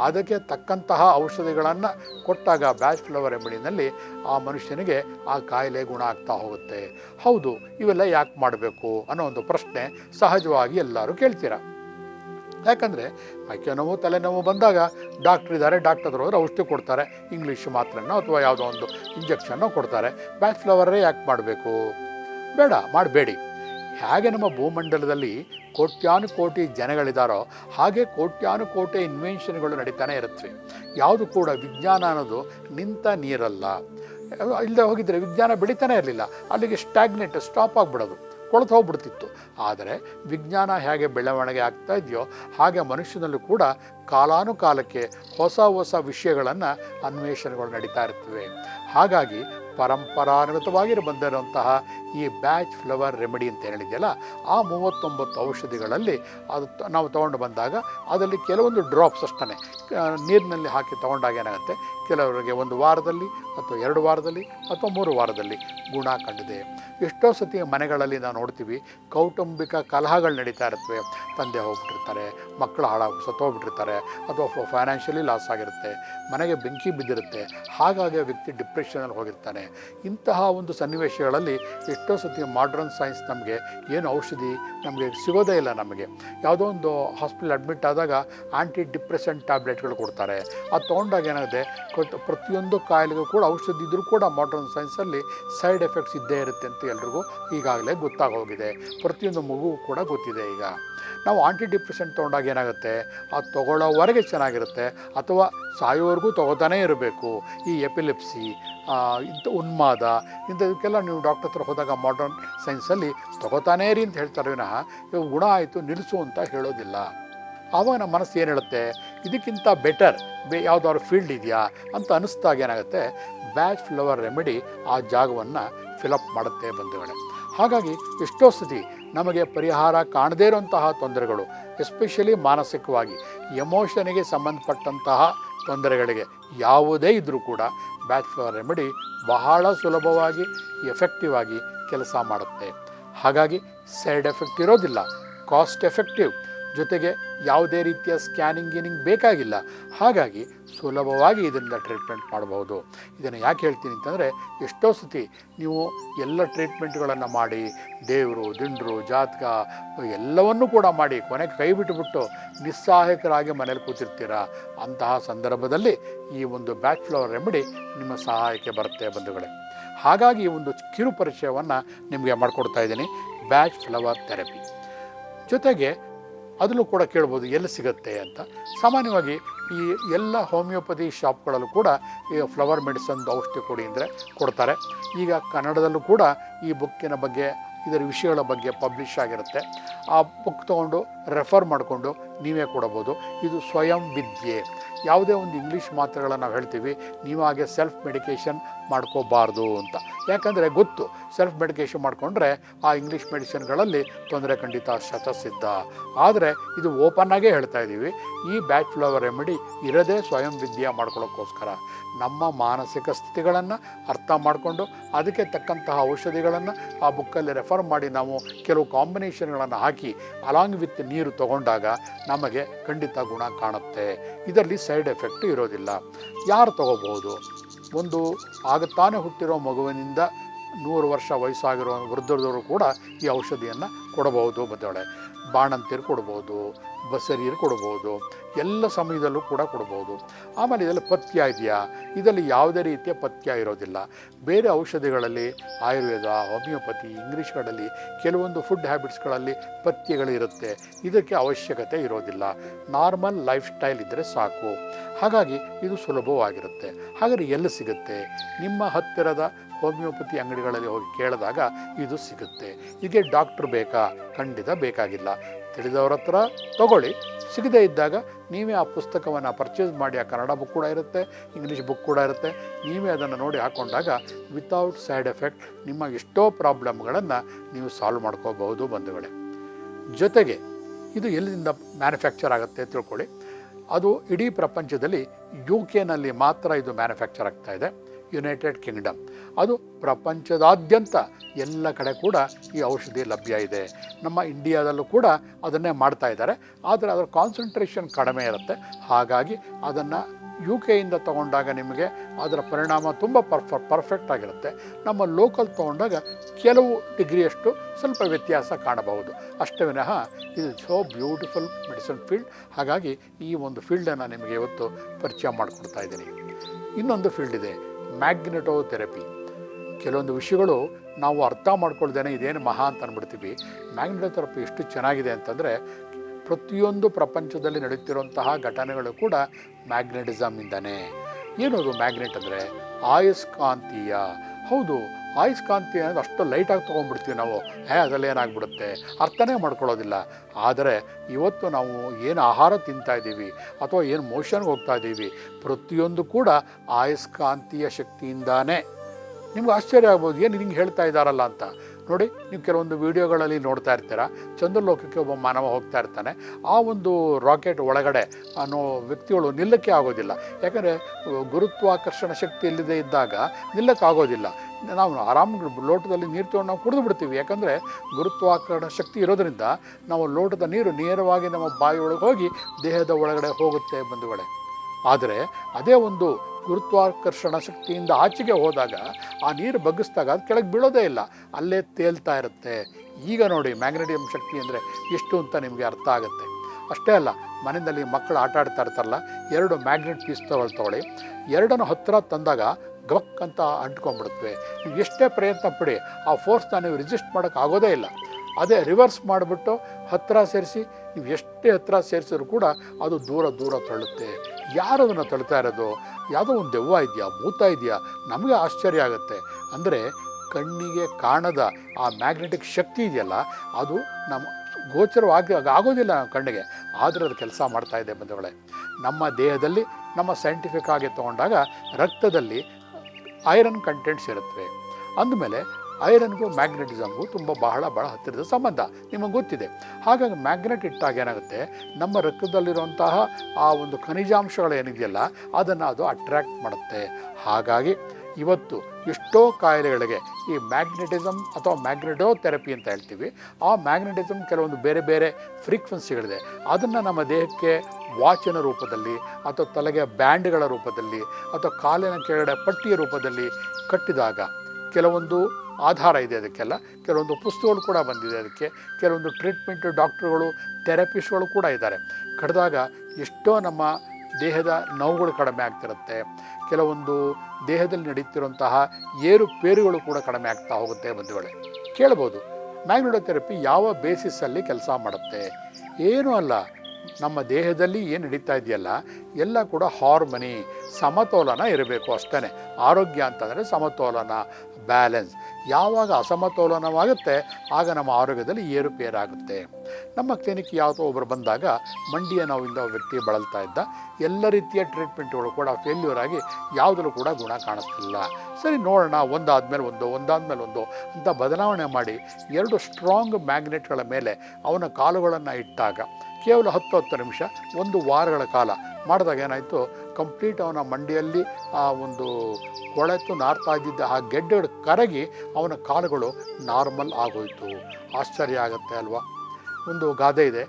ಅದಕ್ಕೆ ತಕ್ಕಂತಹ ಔಷಧಿಗಳನ್ನು ಕೊಟ್ಟಾಗ ಬ್ಯಾಚ್ ಫ್ಲವರ್ ರೆಮಿಡಿನಲ್ಲಿ ಆ ಮನುಷ್ಯನಿಗೆ ಆ ಕಾಯಿಲೆ ಗುಣ ಆಗ್ತಾ ಹೋಗುತ್ತೆ. ಹೌದು, ಇವೆಲ್ಲ ಯಾಕೆ ಮಾಡಬೇಕು ಅನ್ನೋ ಒಂದು ಪ್ರಶ್ನೆ ಸಹಜವಾಗಿ ಎಲ್ಲರೂ ಕೇಳ್ತೀರ? ಯಾಕಂದರೆ ಮೈಕೆ ನೋವು ತಲೆನೋವು ಬಂದಾಗ ಡಾಕ್ಟ್ರ್ ಇದ್ದಾರೆ ಡಾಕ್ಟರ್ ಹೋದ್ರೆ ಔಷಧಿ ಕೊಡ್ತಾರೆ. ಇಂಗ್ಲೀಷ್ ಮಾತ್ರನೋ ಅಥವಾ ಯಾವುದೋ ಒಂದು ಇಂಜೆಕ್ಷನ್ನೋ ಕೊಡ್ತಾರೆ. ಬ್ಯಾಕ್ ಫ್ಲವರೇ ಯಾಕೆ ಮಾಡಬೇಕು? ಬೇಡ, ಮಾಡಬೇಡಿ. ಹೇಗೆ ನಮ್ಮ ಭೂಮಂಡಲದಲ್ಲಿ ಕೋಟ್ಯಾನು ಕೋಟಿ ಜನಗಳಿದ್ದಾರೋ ಹಾಗೆ ಕೋಟ್ಯಾನು ಕೋಟಿ ಇನ್ವೆನ್ಷನ್ಗಳು ನಡೀತಾನೆ ಇರುತ್ತವೆ ಯಾವುದು ಕೂಡ ವಿಜ್ಞಾನ ಅನ್ನೋದು ನಿಂತ ನೀರಲ್ಲ. ಇಲ್ಲದೆ ಹೋಗಿದ್ರೆ ವಿಜ್ಞಾನ ಬೆಳೀತಾನೆ ಇರಲಿಲ್ಲ. ಅಲ್ಲಿಗೆ ಸ್ಟ್ಯಾಗ್ನೆಟ್ ಸ್ಟಾಪ್ ಆಗಿಬಿಡೋದು. ಕೊಳೆತು ಹೋಗ್ಬಿಡ್ತಿತ್ತು. ಆದರೆ ವಿಜ್ಞಾನ ಹೇಗೆ ಬೆಳವಣಿಗೆ ಆಗ್ತಾ ಇದೆಯೋ ಹಾಗೆ ಮನುಷ್ಯನಲ್ಲೂ ಕೂಡ ಕಾಲಾನುಕಾಲಕ್ಕೆ ಹೊಸ ಹೊಸ ವಿಷಯಗಳನ್ನು ಅನ್ವೇಷಣೆಗಳು ನಡೀತಾ ಇರ್ತವೆ. ಹಾಗಾಗಿ ಪರಂಪರಾನುಗತವಾಗಿ ಬಂದಿರುವಂತಹ ಈ ಬ್ಯಾಚ್ ಫ್ಲವರ್ ರೆಮಿಡಿ ಅಂತ ಹೇಳಿದೆಯಲ್ಲ ಆ ಮೂವತ್ತೊಂಬತ್ತು ಔಷಧಿಗಳಲ್ಲಿ ಅದು ನಾವು ತೊಗೊಂಡು ಬಂದಾಗ ಅದರಲ್ಲಿ ಕೆಲವೊಂದು ಡ್ರಾಪ್ಸ್ ಅಷ್ಟೇ ನೀರಿನಲ್ಲಿ ಹಾಕಿ ತೊಗೊಂಡಾಗ ಏನಾಗುತ್ತೆ? ಕೆಲವರಿಗೆ ಒಂದು ವಾರದಲ್ಲಿ ಅಥವಾ ಎರಡು ವಾರದಲ್ಲಿ ಅಥವಾ ಮೂರು ವಾರದಲ್ಲಿ ಗುಣ ಕಂಡಿದೆ. ಎಷ್ಟೋ ಸತಿ ಮನೆಗಳಲ್ಲಿ ನಾವು ನೋಡ್ತೀವಿ, ಕೌಟುಂಬಿಕ ಕಲಹಗಳು ನಡೀತಾ ಇರ್ತವೆ ತಂದೆ ಹೋಗ್ಬಿಟ್ಟಿರ್ತಾರೆ, ಮಕ್ಕಳು ಹಾಳಾಗಿ, ಸತ್ತೋಗ್ಬಿಟ್ಟಿರ್ತಾರೆ, ಅಥವಾ ಫೈನಾನ್ಷಿಯಲಿ ಲಾಸ್ ಆಗಿರುತ್ತೆ, ಮನೆಗೆ ಬೆಂಕಿ ಬಿದ್ದಿರುತ್ತೆ, ಹಾಗಾಗಿ ವ್ಯಕ್ತಿ ಡಿಪ್ರೆಷನಲ್ಲಿ ಹೋಗಿರ್ತಾನೆ. ಇಂತಹ ಒಂದು ಸನ್ನಿವೇಶಗಳಲ್ಲಿ ಎಷ್ಟೋ ಸತಿ ಮಾಡ್ರನ್ ಸೈನ್ಸ್ ನಮಗೆ ಏನು ಔಷಧಿ ನಮಗೆ ಸಿಗೋದೇ ಇಲ್ಲ ನಮಗೆ. ಯಾವುದೋ ಒಂದು ಹಾಸ್ಪಿಟಲ್ ಅಡ್ಮಿಟ್ ಆದಾಗ ಆ್ಯಂಟಿ ಡಿಪ್ರೆಷನ್ ಟ್ಯಾಬ್ಲೆಟ್ಗಳು ಕೊಡ್ತಾರೆ. ಅದು ತೊಗೊಂಡಾಗ ಏನಾಗುತ್ತೆ ಪ್ರತಿಯೊಂದು ಕಾಯಿಲೆಗೂ ಕೂಡ ಔಷಧಿ ಇದ್ದರೂ ಕೂಡ ಮಾಡ್ರನ್ ಸೈನ್ಸಲ್ಲಿ ಸೈಡ್ ಎಫೆಕ್ಟ್ಸ್ ಇದ್ದೇ ಇರುತ್ತೆ ಅಂತ ಎಲ್ರಿಗೂ ಈಗಾಗಲೇ ಗೊತ್ತಾಗೋಗಿದೆ. ಪ್ರತಿಯೊಂದು ಮಗು ಕೂಡ ಗೊತ್ತಿದೆ ಈಗ. ನಾವು ಆಂಟಿ ಡಿಪ್ರೆಷನ್ ತೊಗೊಂಡಾಗ ಏನಾಗುತ್ತೆ, ಅದು ತೊಗೊಳ್ಳೋವರೆಗೆ ಚೆನ್ನಾಗಿರುತ್ತೆ, ಅಥವಾ ಸಾಯೋವರೆಗೂ ತೊಗೋತಾನೇ ಇರಬೇಕು. ಈ ಎಪಿಲೆಪ್ಸಿ ಇಂಥ ಉನ್ಮಾದ, ಇಂಥದಕ್ಕೆಲ್ಲ ನೀವು ಡಾಕ್ಟರ್ ಹತ್ರ ಹೋದಾಗ ಮಾಡರ್ನ್ ಸೈನ್ಸಲ್ಲಿ ತಗೋತಾನೇ ರೀ ಅಂತ ಹೇಳ್ತಾರೆ ವಿನಃ, ಇವಾಗ ಗುಣ ಆಯಿತು, ನಿಲ್ಲಿಸು ಅಂತ ಹೇಳೋದಿಲ್ಲ. ಆವಾಗ ನಮ್ಮ ಮನಸ್ಸು ಏನು ಹೇಳುತ್ತೆ? ಇದಕ್ಕಿಂತ ಬೆಟರ್ ಬೇ, ಯಾವುದಾದ್ರು ಫೀಲ್ಡ್ ಇದೆಯಾ ಅಂತ ಅನ್ನಿಸ್ದಾಗ ಏನಾಗುತ್ತೆ? ಬ್ಯಾಚ್ ಫ್ಲವರ್ ರೆಮಿಡಿ ಆ ಜಾಗವನ್ನು ಫಿಲಪ್ ಮಾಡುತ್ತೆ ಬಂಧುಗಳೇ. ಹಾಗಾಗಿ ಎಷ್ಟೋ ಸತಿ ನಮಗೆ ಪರಿಹಾರ ಕಾಣದೇ ಇರುವಂತಹ ತೊಂದರೆಗಳು ಎಸ್ಪೆಷಲಿ ಮಾನಸಿಕವಾಗಿ ಎಮೋಷನಿಗೆ ಸಂಬಂಧಪಟ್ಟಂತಹ ತೊಂದರೆಗಳಿಗೆ ಯಾವುದೇ ಇದ್ದರೂ ಕೂಡ ಬ್ಯಾಚ್ ಫ್ಲವರ್ ರೆಮಿಡಿ ಬಹಳ ಸುಲಭವಾಗಿ ಎಫೆಕ್ಟಿವ್ ಆಗಿ ಕೆಲಸ ಮಾಡುತ್ತೆ. ಹಾಗಾಗಿ ಸೈಡ್ ಎಫೆಕ್ಟ್ ಇರೋದಿಲ್ಲ ಕಾಸ್ಟ್ ಎಫೆಕ್ಟಿವ್ ಜೊತೆಗೆ ಯಾವುದೇ ರೀತಿಯ ಸ್ಕ್ಯಾನಿಂಗ್ ಗೀನಿಂಗ್ ಬೇಕಾಗಿಲ್ಲ. ಹಾಗಾಗಿ ಸುಲಭವಾಗಿ ಇದರಿಂದ ಟ್ರೀಟ್ಮೆಂಟ್ ಮಾಡಬಹುದು. ಇದನ್ನು ಯಾಕೆ ಹೇಳ್ತೀನಿ ಅಂತಂದರೆ, ಎಷ್ಟೋ ಸತಿ ನೀವು ಎಲ್ಲ ಟ್ರೀಟ್ಮೆಂಟ್ಗಳನ್ನು ಮಾಡಿ, ದೇವರು, ದಿಂಡ್ರು, ಜಾತಕ, ಎಲ್ಲವನ್ನೂ ಕೂಡ ಮಾಡಿ ಕೊನೆಗೆ ಕೈ ಬಿಟ್ಟುಬಿಟ್ಟು ನಿಸ್ಸಹಾಯಕರಾಗಿ ಮನೇಲಿ ಕೂತಿರ್ತೀರ? ಅಂತಹ ಸಂದರ್ಭದಲ್ಲಿ ಈ ಒಂದು ಬ್ಯಾಕ್ ಫ್ಲವರ್ ರೆಮಿಡಿ ನಿಮ್ಮ ಸಹಾಯಕ್ಕೆ ಬರುತ್ತೆ ಬಂಧುಗಳೇ. ಹಾಗಾಗಿ ಈ ಒಂದು ಕಿರು ಪರಿಚಯವನ್ನು ನಿಮಗೆ ಮಾಡಿಕೊಡ್ತಾ ಇದ್ದೀನಿ. Bach flower therapy. ಜೊತೆಗೆ ಅದನ್ನು ಕೂಡ ಕೇಳ್ಬೋದು, ಎಲ್ಲಿ ಸಿಗುತ್ತೆ ಅಂತ. ಸಾಮಾನ್ಯವಾಗಿ ಈ ಎಲ್ಲ ಹೋಮಿಯೋಪತಿ ಶಾಪ್ಗಳಲ್ಲೂ ಕೂಡ ಈ ಫ್ಲವರ್ ಮೆಡಿಸನ್ದು ಔಷಧಿ ಕೊಡಿ ಅಂದರೆ ಕೊಡ್ತಾರೆ. ಈಗ ಕನ್ನಡದಲ್ಲೂ ಕೂಡ ಈ ಬುಕ್ಕಿನ ಬಗ್ಗೆ, ಇದರ ವಿಷಯಗಳ ಬಗ್ಗೆ ಪಬ್ಲಿಷ್ ಆಗಿರುತ್ತೆ. ಆ ಬುಕ್ ತೊಗೊಂಡು ರೆಫರ್ ಮಾಡಿಕೊಂಡು ನೀವೇ ಕೊಡಬೋದು. ಇದು ಸ್ವಯಂ ವಿದ್ಯೆ. ಯಾವುದೇ ಒಂದು ಇಂಗ್ಲೀಷ್ ಮಾತ್ರೆಗಳನ್ನು ನಾವು ಹೇಳ್ತೀವಿ, ನೀವು ಹಾಗೆ ಸೆಲ್ಫ್ ಮೆಡಿಕೇಷನ್ ಮಾಡ್ಕೋಬಾರ್ದು ಅಂತ. ಯಾಕಂದರೆ ಗೊತ್ತು ಸೆಲ್ಫ್ ಮೆಡಿಕೇಷನ್ ಮಾಡಿಕೊಂಡ್ರೆ ಆ ಇಂಗ್ಲೀಷ್ ಮೆಡಿಸಿನ್ಗಳಲ್ಲಿ ತೊಂದರೆ ಖಂಡಿತ ಶತಸಿದ್ಧ. ಆದರೆ ಇದು ಓಪನ್ ಆಗೇ ಹೇಳ್ತಾ ಇದ್ದೀವಿ ಈ ಬ್ಯಾಚ್ ಫ್ಲವರ್ ರೆಮಿಡಿ ಇರದೇ ಸ್ವಯಂ ವಿದ್ಯೆ ಮಾಡ್ಕೊಳ್ಳೋಕ್ಕೋಸ್ಕರ ನಮ್ಮ ಮಾನಸಿಕ ಸ್ಥಿತಿಗಳನ್ನು ಅರ್ಥ ಮಾಡಿಕೊಂಡು ಅದಕ್ಕೆ ತಕ್ಕಂತಹ ಔಷಧಿಗಳನ್ನು ಆ ಬುಕ್ಕಲ್ಲಿ ರೆಫರ್ ಮಾಡಿ ನಾವು ಕೆಲವು ಕಾಂಬಿನೇಷನ್ಗಳನ್ನು ಹಾಕಿ ಅಲಾಂಗ್ ವಿತ್ ನೀರು ತಗೊಂಡಾಗ ನಮಗೆ ಖಂಡಿತ ಗುಣ ಕಾಣುತ್ತೆ. ಇದರಲ್ಲಿ ಸೈಡ್ ಎಫೆಕ್ಟ್ ಇರೋದಿಲ್ಲ. ಯಾರು ತಗೋಬಹುದು? ಒಂದು ಆಗತಾನೆ ಹುಟ್ಟಿರೋ ಮಗುವಿನಿಂದ ನೂರು ವರ್ಷ ವಯಸ್ಸಾಗಿರೋ ವೃದ್ಧರದವರು ಕೂಡ ಈ ಔಷಧಿಯನ್ನು ಕೊಡಬಹುದು ಬದಳೆ ಬಾಣಂತಿರು ಕೊಡ್ಬೋದು ಬಸರಿಯರು ಕೊಡ್ಬೋದು? ಎಲ್ಲ ಸಮಯದಲ್ಲೂ ಕೂಡ ಕೊಡ್ಬೋದು. ಆಮೇಲೆ ಇದರಲ್ಲಿ ಪಥ್ಯ ಇದೆಯಾ? ಇದರಲ್ಲಿ ಯಾವುದೇ ರೀತಿಯ ಪಥ್ಯ ಇರೋದಿಲ್ಲ. ಬೇರೆ ಔಷಧಿಗಳಲ್ಲಿ, ಆಯುರ್ವೇದ ಹೋಮಿಯೋಪತಿ ಇಂಗ್ಲೀಷ್ಗಳಲ್ಲಿ ಕೆಲವೊಂದು ಫುಡ್ ಹ್ಯಾಬಿಟ್ಸ್ಗಳಲ್ಲಿ ಪಥ್ಯಗಳಿರುತ್ತೆ ಇದಕ್ಕೆ ಅವಶ್ಯಕತೆ ಇರೋದಿಲ್ಲ. ನಾರ್ಮಲ್ ಲೈಫ್ ಸ್ಟೈಲ್ ಇದ್ದರೆ ಸಾಕು. ಹಾಗಾಗಿ ಇದು ಸುಲಭವಾಗಿರುತ್ತೆ. ಹಾಗಾದರೆ ಎಲ್ಲಿ ಸಿಗುತ್ತೆ? ನಿಮ್ಮ ಹತ್ತಿರದ ಹೋಮಿಯೋಪತಿ ಅಂಗಡಿಗಳಲ್ಲಿ ಹೋಗಿ ಕೇಳಿದಾಗ ಇದು ಸಿಗುತ್ತೆ. ಹೀಗೆ ಡಾಕ್ಟ್ರ್ ಬೇಕಾ? ಖಂಡಿತ ಬೇಕಾಗಿಲ್ಲ. ತಿಳಿದವ್ರ ಹತ್ರ ತಗೊಳ್ಳಿ. ಸಿಗದೇ ಇದ್ದಾಗ ನೀವೇ ಆ ಪುಸ್ತಕವನ್ನು ಪರ್ಚೇಸ್ ಮಾಡಿ, ಆ ಕನ್ನಡ ಬುಕ್ ಕೂಡ ಇರುತ್ತೆ ಇಂಗ್ಲೀಷ್ ಬುಕ್ ಕೂಡ ಇರುತ್ತೆ. ನೀವೇ ಅದನ್ನು ನೋಡಿ ಹಾಕ್ಕೊಂಡಾಗ ವಿತೌಟ್ ಸೈಡ್ ಎಫೆಕ್ಟ್ ನಿಮ್ಮ ಎಷ್ಟೋ ಪ್ರಾಬ್ಲಮ್ಗಳನ್ನು ನೀವು ಸಾಲ್ವ್ ಮಾಡ್ಕೋಬಹುದು ಬಂಧುಗಳೇ. ಜೊತೆಗೆ ಇದು ಎಲ್ಲಿಂದ ಮ್ಯಾನುಫ್ಯಾಕ್ಚರ್ ಆಗುತ್ತೆ ತಿಳ್ಕೊಳ್ಳಿ. ಅದು ಇಡೀ ಪ್ರಪಂಚದಲ್ಲಿ ಯು ಕೆನಲ್ಲಿ ಮಾತ್ರ ಇದು ಮ್ಯಾನುಫ್ಯಾಕ್ಚರ್ ಆಗ್ತಾ ಇದೆ. ಯುನೈಟೆಡ್ ಕಿಂಗ್ಡಮ್ ಅದು ಪ್ರಪಂಚದಾದ್ಯಂತ ಎಲ್ಲ ಕಡೆ ಕೂಡ ಈ ಔಷಧಿ ಲಭ್ಯ ಇದೆ. ನಮ್ಮ ಇಂಡಿಯಾದಲ್ಲೂ ಕೂಡ ಅದನ್ನೇ ಮಾಡ್ತಾ ಇದ್ದಾರೆ. ಆದರೆ ಅದರ ಕಾನ್ಸಂಟ್ರೇಷನ್ ಕಡಿಮೆ ಇರುತ್ತೆ. ಹಾಗಾಗಿ ಅದನ್ನು ಯು ಕೆಯಿಂದ ತಗೊಂಡಾಗ ನಿಮಗೆ ಅದರ ಪರಿಣಾಮ ತುಂಬ ಪರ್ಫ ಪರ್ಫೆಕ್ಟ್ ಆಗಿರುತ್ತೆ. ನಮ್ಮ ಲೋಕಲ್ ತೊಗೊಂಡಾಗ ಕೆಲವು ಡಿಗ್ರಿಯಷ್ಟು ಸ್ವಲ್ಪ ವ್ಯತ್ಯಾಸ ಕಾಣಬಹುದು. ಅಷ್ಟೇ ವಿನಃ, ಇದು ಸೋ ಬ್ಯೂಟಿಫುಲ್ ಮೆಡಿಸಿನ್ ಫೀಲ್ಡ್ ಹಾಗಾಗಿ ಈ ಒಂದು ಫೀಲ್ಡನ್ನು ನಿಮಗೆ ಇವತ್ತು ಪರಿಚಯ ಮಾಡಿಕೊಡ್ತಾ ಇದ್ದೀನಿ. ಇನ್ನೊಂದು ಫೀಲ್ಡ್ ಇದೆ. ಮ್ಯಾಗ್ನೆಟೋ ಥೆರಪಿ ಕೆಲವೊಂದು ವಿಷಯಗಳು ನಾವು ಅರ್ಥ ಮಾಡ್ಕೊಳ್ದೇನೆ ಇದೇನು ಮಹಾ ಅಂತ ಅಂದ್ಬಿಡ್ತೀವಿ ಮ್ಯಾಗ್ನೆಟೋ ಥೆರಪಿ ಎಷ್ಟು ಚೆನ್ನಾಗಿದೆ ಅಂತಂದರೆ ಪ್ರತಿಯೊಂದು ಪ್ರಪಂಚದಲ್ಲಿ ನಡೆಯುತ್ತಿರುವಂತಹ ಘಟನೆಗಳು ಕೂಡ ಮ್ಯಾಗ್ನೆಟಿಸಮ್ಮಿಂದನೇ ಏನದು ಮ್ಯಾಗ್ನೆಟ್ ಅಂದರೆ? ಆಯಸ್ಕಾಂತೀಯ. ಹೌದು ಆಯಸ್ಕಾಂತಿ ಅನ್ನೋದು ಅಷ್ಟು ಲೈಟಾಗಿ ತೊಗೊಂಡ್ಬಿಡ್ತೀವಿ ನಾವು. ಹೇ ಅದರಲ್ಲಿ ಏನಾಗ್ಬಿಡುತ್ತೆ? ಅರ್ಥನೇ ಮಾಡ್ಕೊಳ್ಳೋದಿಲ್ಲ. ಆದರೆ ಇವತ್ತು ನಾವು ಏನು ಆಹಾರ ತಿಂತಾ ಇದ್ದೀವಿ ಅಥವಾ ಏನು ಮೋಷನ್ಗೆ ಹೋಗ್ತಾ ಇದ್ದೀವಿ, ಪ್ರತಿಯೊಂದು ಕೂಡ ಆಯಸ್ಕಾಂತೀಯ ಶಕ್ತಿಯಿಂದಾನೇ. ನಿಮ್ಗೆ ಆಶ್ಚರ್ಯ ಆಗ್ಬೋದು, ಏನು ಹಿಂಗೆ ಹೇಳ್ತಾ ಇದ್ದಾರಲ್ಲ ಅಂತ. ನೋಡಿ, ನೀವು ಕೆಲವೊಂದು ವಿಡಿಯೋಗಳಲ್ಲಿ ನೋಡ್ತಾ ಇರ್ತೀರ, ಚಂದ್ರಲೋಕಕ್ಕೆ ಒಬ್ಬ ಮಾನವ ಹೋಗ್ತಾ ಇರ್ತಾನೆ. ಆ ಒಂದು ರಾಕೆಟ್ ಒಳಗಡೆ ಅನ್ನೋ ವ್ಯಕ್ತಿಗಳು ನಿಲ್ಲಕ್ಕೆ ಆಗೋದಿಲ್ಲ. ಯಾಕಂದರೆ ಗುರುತ್ವಾಕರ್ಷಣ ಶಕ್ತಿ ಇಲ್ಲದೆ ಇದ್ದಾಗ ನಿಲ್ಲಕ್ಕೆ ಆಗೋದಿಲ್ಲ. ನಾವು ಆರಾಮ್ ಲೋಟದಲ್ಲಿ ನೀರು ತೊಗೊಂಡು ನಾವು ಕುಡಿದು ಬಿಡ್ತೀವಿ. ಯಾಕಂದರೆ ಗುರುತ್ವಾಕರ್ಷಣ ಶಕ್ತಿ ಇರೋದರಿಂದ ನಾವು ಲೋಟದ ನೀರು ನೇರವಾಗಿ ನಮ್ಮ ಬಾಯಿಯೊಳಗೆ ಹೋಗಿ ದೇಹದ ಒಳಗಡೆ ಹೋಗುತ್ತೆ ಬಂಧುಗಳೇ. ಆದರೆ ಅದೇ ಒಂದು ಗುರುತ್ವಾಕರ್ಷಣ ಶಕ್ತಿಯಿಂದ ಆಚೆಗೆ ಹೋದಾಗ ಆ ನೀರು ಬಗ್ಗಿಸಿದಾಗ ಅದು ಕೆಳಗೆ ಬೀಳೋದೇ ಇಲ್ಲ. ಅಲ್ಲೇ ತೇಲ್ತಾ ಇರುತ್ತೆ. ಈಗ ನೋಡಿ ಮ್ಯಾಗ್ನೆಟಿಯಂ ಶಕ್ತಿ ಅಂದರೆ ಎಷ್ಟು ಅಂತ ನಿಮಗೆ ಅರ್ಥ ಆಗುತ್ತೆ. ಅಷ್ಟೇ ಅಲ್ಲ, ಮನೆಯಲ್ಲಿ ಮಕ್ಕಳು ಆಟ ಆಡ್ತಾ ಇರ್ತಾರಲ್ಲ, ಎರಡು ಮ್ಯಾಗ್ನೆಟ್ ಪೀಸ್ ತಗೊಳ್ಳಿ. ಎರಡನ್ನು ಹತ್ತಿರ ತಂದಾಗ ಗವಕ್ ಅಂತ ಅಂಟ್ಕೊಂಡ್ಬಿಡುತ್ತವೆ. ನೀವು ಎಷ್ಟೇ ಪ್ರಯತ್ನ ಪಡಿ, ಆ ಫೋರ್ಸ್ನ ನೀವು ರಿಜಿಸ್ಟ್ ಮಾಡೋಕ್ಕಾಗೋದೇ ಇಲ್ಲ. ಅದೇ ರಿವರ್ಸ್ ಮಾಡಿಬಿಟ್ಟು ಹತ್ತಿರ ಸೇರಿಸಿ, ನೀವು ಎಷ್ಟೇ ಹತ್ತಿರ ಸೇರಿಸಿದ್ರು ಕೂಡ ಅದು ದೂರ ದೂರ ತಳ್ಳುತ್ತೆ. ಯಾರು ಅದನ್ನು ತಳ್ತಾ ಇರೋದು? ಯಾವುದೋ ಒಂದು ದೆವ್ವ ಇದೆಯಾ? ಭೂತ ಇದೆಯಾ? ನಮಗೆ ಆಶ್ಚರ್ಯ ಆಗುತ್ತೆ. ಅಂದರೆ ಕಣ್ಣಿಗೆ ಕಾಣದ ಆ ಮ್ಯಾಗ್ನೆಟಿಕ್ ಶಕ್ತಿ ಇದೆಯಲ್ಲ, ಅದು ನಮ್ಮ ಗೋಚರವಾಗಿ ಆಗೋದಿಲ್ಲ ಕಣ್ಣಿಗೆ. ಆದರೆ ಅದು ಕೆಲಸ ಮಾಡ್ತಾ ಇದೆ ಬಂಧುಗಳೇ. ನಮ್ಮ ದೇಹದಲ್ಲಿ, ನಮ್ಮ ಸೈಂಟಿಫಿಕ್ ಆಗಿ ತೊಗೊಂಡಾಗ ರಕ್ತದಲ್ಲಿ ಐರನ್ ಕಂಟೆಂಟ್ಸ್ ಇರುತ್ತವೆ. ಅಂದಮೇಲೆ ಐರನ್ಗೂ ಮ್ಯಾಗ್ನೆಟಿಸಮ್ಗೂ ತುಂಬ ಬಹಳ ಬಹಳ ಹತ್ತಿರದ ಸಂಬಂಧ, ನಿಮಗೆ ಗೊತ್ತಿದೆ. ಹಾಗಾಗಿ ಮ್ಯಾಗ್ನೆಟ್ ಇಟ್ಟಾಗ ಏನಾಗುತ್ತೆ? ನಮ್ಮ ರಕ್ತದಲ್ಲಿರುವಂತಹ ಆ ಒಂದು ಖನಿಜಾಂಶಗಳು ಏನಿದೆಯಲ್ಲ, ಅದನ್ನು ಅದು ಅಟ್ರ್ಯಾಕ್ಟ್ ಮಾಡುತ್ತೆ. ಹಾಗಾಗಿ ಇವತ್ತು ಎಷ್ಟೋ ಕಾಯಿಲೆಗಳಿಗೆ ಈ ಮ್ಯಾಗ್ನೆಟಿಸಮ್ ಅಥವಾ ಮ್ಯಾಗ್ನೆಟೋ ಥೆರಪಿ ಅಂತ ಹೇಳ್ತೀವಿ, ಆ ಮ್ಯಾಗ್ನೆಟಿಸಮ್ ಕೆಲವೊಂದು ಬೇರೆ ಬೇರೆ ಫ್ರೀಕ್ವೆನ್ಸಿಗಳಿದೆ. ಅದನ್ನು ನಮ್ಮ ದೇಹಕ್ಕೆ ವಾಚಿನ ರೂಪದಲ್ಲಿ ಅಥವಾ ತಲೆಗೆ ಬ್ಯಾಂಡ್ಗಳ ರೂಪದಲ್ಲಿ ಅಥವಾ ಕಾಲಿನ ಕೆಳಗಡೆ ಪಟ್ಟಿಯ ರೂಪದಲ್ಲಿ ಕಟ್ಟಿದಾಗ ಕೆಲವೊಂದು ಆಧಾರ ಇದೆ ಅದಕ್ಕೆಲ್ಲ. ಕೆಲವೊಂದು ಪುಸ್ತಕಗಳು ಕೂಡ ಬಂದಿದೆ ಅದಕ್ಕೆ. ಕೆಲವೊಂದು ಟ್ರೀಟ್ಮೆಂಟ್ ಡಾಕ್ಟ್ರುಗಳು, ಥೆರಪಿಸ್ಟ್ಗಳು ಕೂಡ ಇದ್ದಾರೆ. ಕಡಿದಾಗ ಎಷ್ಟೋ ನಮ್ಮ ದೇಹದ ನೋವುಗಳು ಕಡಿಮೆ ಆಗ್ತಿರುತ್ತೆ. ಕೆಲವೊಂದು ದೇಹದಲ್ಲಿ ನಡೀತಿರುವಂತಹ ಏರುಪೇರುಗಳು ಕೂಡ ಕಡಿಮೆ ಆಗ್ತಾ ಹೋಗುತ್ತೆ ಒಂದು ವೇಳೆ ಕೇಳ್ಬೋದು, ಮ್ಯಾಗ್ನೆಟೋಥೆರಪಿ ಯಾವ ಬೇಸಿಸಲ್ಲಿ ಕೆಲಸ ಮಾಡುತ್ತೆ? ಏನೂ ಅಲ್ಲ, ನಮ್ಮ ದೇಹದಲ್ಲಿ ಏನು ನಡೀತಾ ಇದೆಯಲ್ಲ, ಎಲ್ಲ ಕೂಡ ಹಾರ್ಮನಿ, ಸಮತೋಲನ ಇರಬೇಕು ಅಷ್ಟೇ ಆರೋಗ್ಯ ಅಂತಂದರೆ ಸಮತೋಲನ ಬ್ಯಾಲೆನ್ಸ್ ಯಾವಾಗ ಅಸಮತೋಲನವಾಗುತ್ತೆ, ಆಗ ನಮ್ಮ ಆರೋಗ್ಯದಲ್ಲಿ ಏರುಪೇರಾಗುತ್ತೆ. ನಮ್ಮ ಕ್ಲಿನಿಕ್ ಯಾವುದೋ ಒಬ್ಬರು ಬಂದಾಗ ಮಂಡಿಯ ನೋವಿಂದ ವ್ಯಕ್ತಿ ಬಳಲ್ತಾ ಇದ್ದ, ಎಲ್ಲ ರೀತಿಯ ಟ್ರೀಟ್ಮೆಂಟ್ಗಳು ಕೂಡ ಫೇಲ್ಯೂರ್ ಆಗಿ ಯಾವುದರಲ್ಲೂ ಕೂಡ ಗುಣ ಕಾಣಿಸ್ತಿಲ್ಲ. ಸರಿ, ನೋಡೋಣ, ಒಂದಾದ್ಮೇಲೆ ಒಂದು ಒಂದಾದ್ಮೇಲೆ ಒಂದು ಅಂತ ಬದಲಾವಣೆ ಮಾಡಿ ಎರಡು ಸ್ಟ್ರಾಂಗ್ ಮ್ಯಾಗ್ನೆಟ್ಗಳ ಮೇಲೆ ಅವನ ಕಾಲುಗಳನ್ನು ಇಟ್ಟಾಗ, ಕೇವಲ ಹತ್ತು ಹತ್ತು ನಿಮಿಷ, ಒಂದು ವಾರಗಳ ಕಾಲ ಮಾಡಿದಾಗ ಏನಾಯಿತು? ಕಂಪ್ಲೀಟ್ ಅವನ ಮಂಡಿಯಲ್ಲಿ ಆ ಒಂದು ಕೊಳೆತು ನಾರ್ತಾ ಇದ್ದಿದ್ದ ಆ ಗೆಡ್ಡೆಗಳು ಕರಗಿ ಅವನ ಕಾಲುಗಳು ನಾರ್ಮಲ್ ಆಗೋಯ್ತು. ಆಶ್ಚರ್ಯ ಆಗುತ್ತೆ ಅಲ್ವಾ? ಒಂದು ಗಾದೆ ಇದೆ.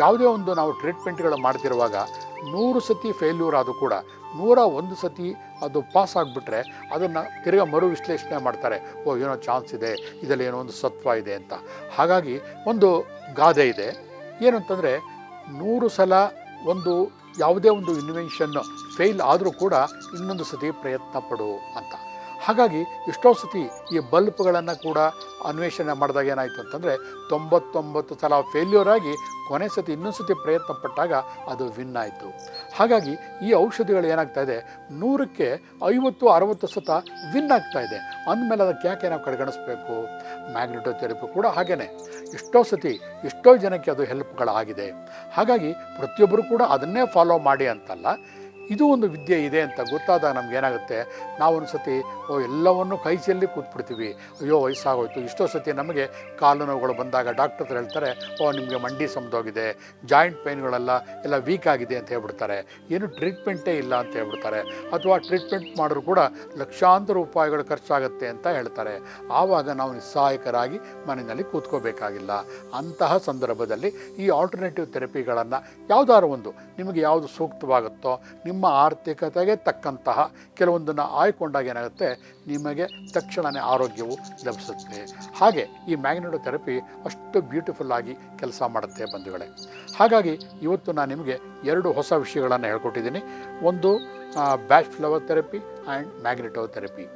ಯಾವುದೇ ಒಂದು ನಾವು ಟ್ರೀಟ್ಮೆಂಟ್ಗಳು ಮಾಡ್ತಿರುವಾಗ ನೂರು ಸತಿ ಫೇಲ್ಯೂರ್ ಆದರೂ ಕೂಡ ನೂರ ಒಂದು ಸತಿ ಅದು ಪಾಸ್ ಆಗಿಬಿಟ್ರೆ ಅದನ್ನು ತಿರ್ಗಾ ಮರು ವಿಶ್ಲೇಷಣೆ ಮಾಡ್ತಾರೆ. ಓ, ಏನೋ ಚಾನ್ಸ್ ಇದೆ. ಇದರಲ್ಲಿ ಏನೋ ಒಂದು ಸತ್ವ ಇದೆ ಅಂತ. ಹಾಗಾಗಿ ಒಂದು ಗಾದೆ ಇದೆ. ಏನಂತಂದರೆ ನೂರು ಸಲ ಒಂದು ಯಾವುದೇ ಒಂದು ಇನ್ವೆನ್ಷನ್ ಫೇಲ್ ಆದರೂ ಕೂಡ ಇನ್ನೊಂದು ಸತಿ ಪ್ರಯತ್ನ ಪಡು ಅಂತ. ಹಾಗಾಗಿ ಎಷ್ಟೋ ಸತಿ ಈ ಬಲ್ಬ್ಗಳನ್ನು ಕೂಡ ಅನ್ವೇಷಣೆ ಮಾಡಿದಾಗ ಏನಾಯಿತು ಅಂತಂದರೆ ತೊಂಬತ್ತೊಂಬತ್ತು ಸಲ ಫೇಲ್ಯೂರ್ ಆಗಿ ಕೊನೆ ಸತಿ ಇನ್ನೊಂದು ಸತಿ ಪ್ರಯತ್ನ ಪಟ್ಟಾಗ ಅದು ವಿನ್ ಆಯಿತು. ಹಾಗಾಗಿ ಈ ಔಷಧಿಗಳು ಏನಾಗ್ತಾ ಇದೆ, ನೂರಕ್ಕೆ ಐವತ್ತು, ಅರವತ್ತು ಸತ ವಿನ್ ಆಗ್ತಾ ಇದೆ. ಅಂದಮೇಲೆ ಅದಕ್ಕೆ ಯಾಕೆ ನಾವು ಕಡೆಗಣಿಸ್ಬೇಕು? ಮ್ಯಾಗ್ನೆಟೋ ಥೆರಪಿ ಕೂಡ ಹಾಗೇ ಎಷ್ಟೋ ಸತಿ ಎಷ್ಟೋ ಜನಕ್ಕೆ ಅದು ಹೆಲ್ಪ್ಗಳಾಗಿದೆ ಹಾಗಾಗಿ ಪ್ರತಿಯೊಬ್ಬರು ಕೂಡ ಅದನ್ನೇ ಫಾಲೋ ಮಾಡಿ ಅಂತಲ್ಲ ಇದು ಒಂದು ವಿದ್ಯೆ ಇದೆ ಅಂತ ಗೊತ್ತಾದಾಗ ನಮ್ಗೆ ಏನಾಗುತ್ತೆ? ಒಂದು ಸತಿ ಓ, ಎಲ್ಲವನ್ನು ಕೈ ಚೆಲ್ಲಿ ಕೂತ್ಬಿಡ್ತೀವಿ. ಅಯ್ಯೋ, ವಯಸ್ಸಾಗೋಯ್ತು. ಇಷ್ಟೋ ಸತಿ ನಮಗೆ ಕಾಲು ನೋವುಗಳು ಬಂದಾಗ ಡಾಕ್ಟರ್ ಹತ್ರ ಹೇಳ್ತಾರೆ, ಓ, ನಿಮಗೆ ಮಂಡಿ ಸಮದೋಗಿದೆ ಜಾಯಿಂಟ್ ಪೈನ್ಗಳೆಲ್ಲ ಎಲ್ಲ ವೀಕ್ ಆಗಿದೆ ಅಂತ ಹೇಳ್ಬಿಡ್ತಾರೆ. ಏನು ಟ್ರೀಟ್ಮೆಂಟೇ ಇಲ್ಲ ಅಂತ ಹೇಳ್ಬಿಡ್ತಾರೆ. ಅಥವಾ ಟ್ರೀಟ್ಮೆಂಟ್ ಮಾಡಿದ್ರು ಕೂಡ ಲಕ್ಷಾಂತರ ರೂಪಾಯಿಗಳು ಖರ್ಚಾಗುತ್ತೆ ಅಂತ ಹೇಳ್ತಾರೆ. ಆವಾಗ ನಾವು ನಿಸ್ಸಹಾಯಕರಾಗಿ ಮನೆಯಲ್ಲಿ ಕೂತ್ಕೋಬೇಕಾಗಿಲ್ಲ. ಅಂತಹ ಸಂದರ್ಭದಲ್ಲಿ ಈ ಆಲ್ಟರ್ನೇಟಿವ್ ಥೆರಪಿಗಳನ್ನು ಯಾವುದಾದ್ರು ಒಂದು, ನಿಮಗೆ ಯಾವುದು ಸೂಕ್ತವಾಗುತ್ತೋ, ನಿಮ್ಮ ಆರ್ಥಿಕತೆಗೆ ತಕ್ಕಂತಹ ಕೆಲವೊಂದನ್ನು ಆಯ್ಕೊಂಡಾಗ ಏನಾಗುತ್ತೆ? ನಿಮಗೆ ತಕ್ಷಣವೇ ಆರೋಗ್ಯವು ಲಭಿಸುತ್ತೆ. ಹಾಗೆ ಈ ಮ್ಯಾಗ್ನೆಟೋ ಥೆರಪಿ ಅಷ್ಟು ಬ್ಯೂಟಿಫುಲ್ ಆಗಿ ಕೆಲಸ ಮಾಡುತ್ತೆ ಬಂಧುಗಳೇ. ಹಾಗಾಗಿ ಇವತ್ತು ನಾನು ನಿಮಗೆ ಎರಡು ಹೊಸ ವಿಷಯಗಳನ್ನು ಹೇಳ್ಕೊಟ್ಟಿದ್ದೀನಿ. ಒಂದು Bach flower therapy and magneto therapy.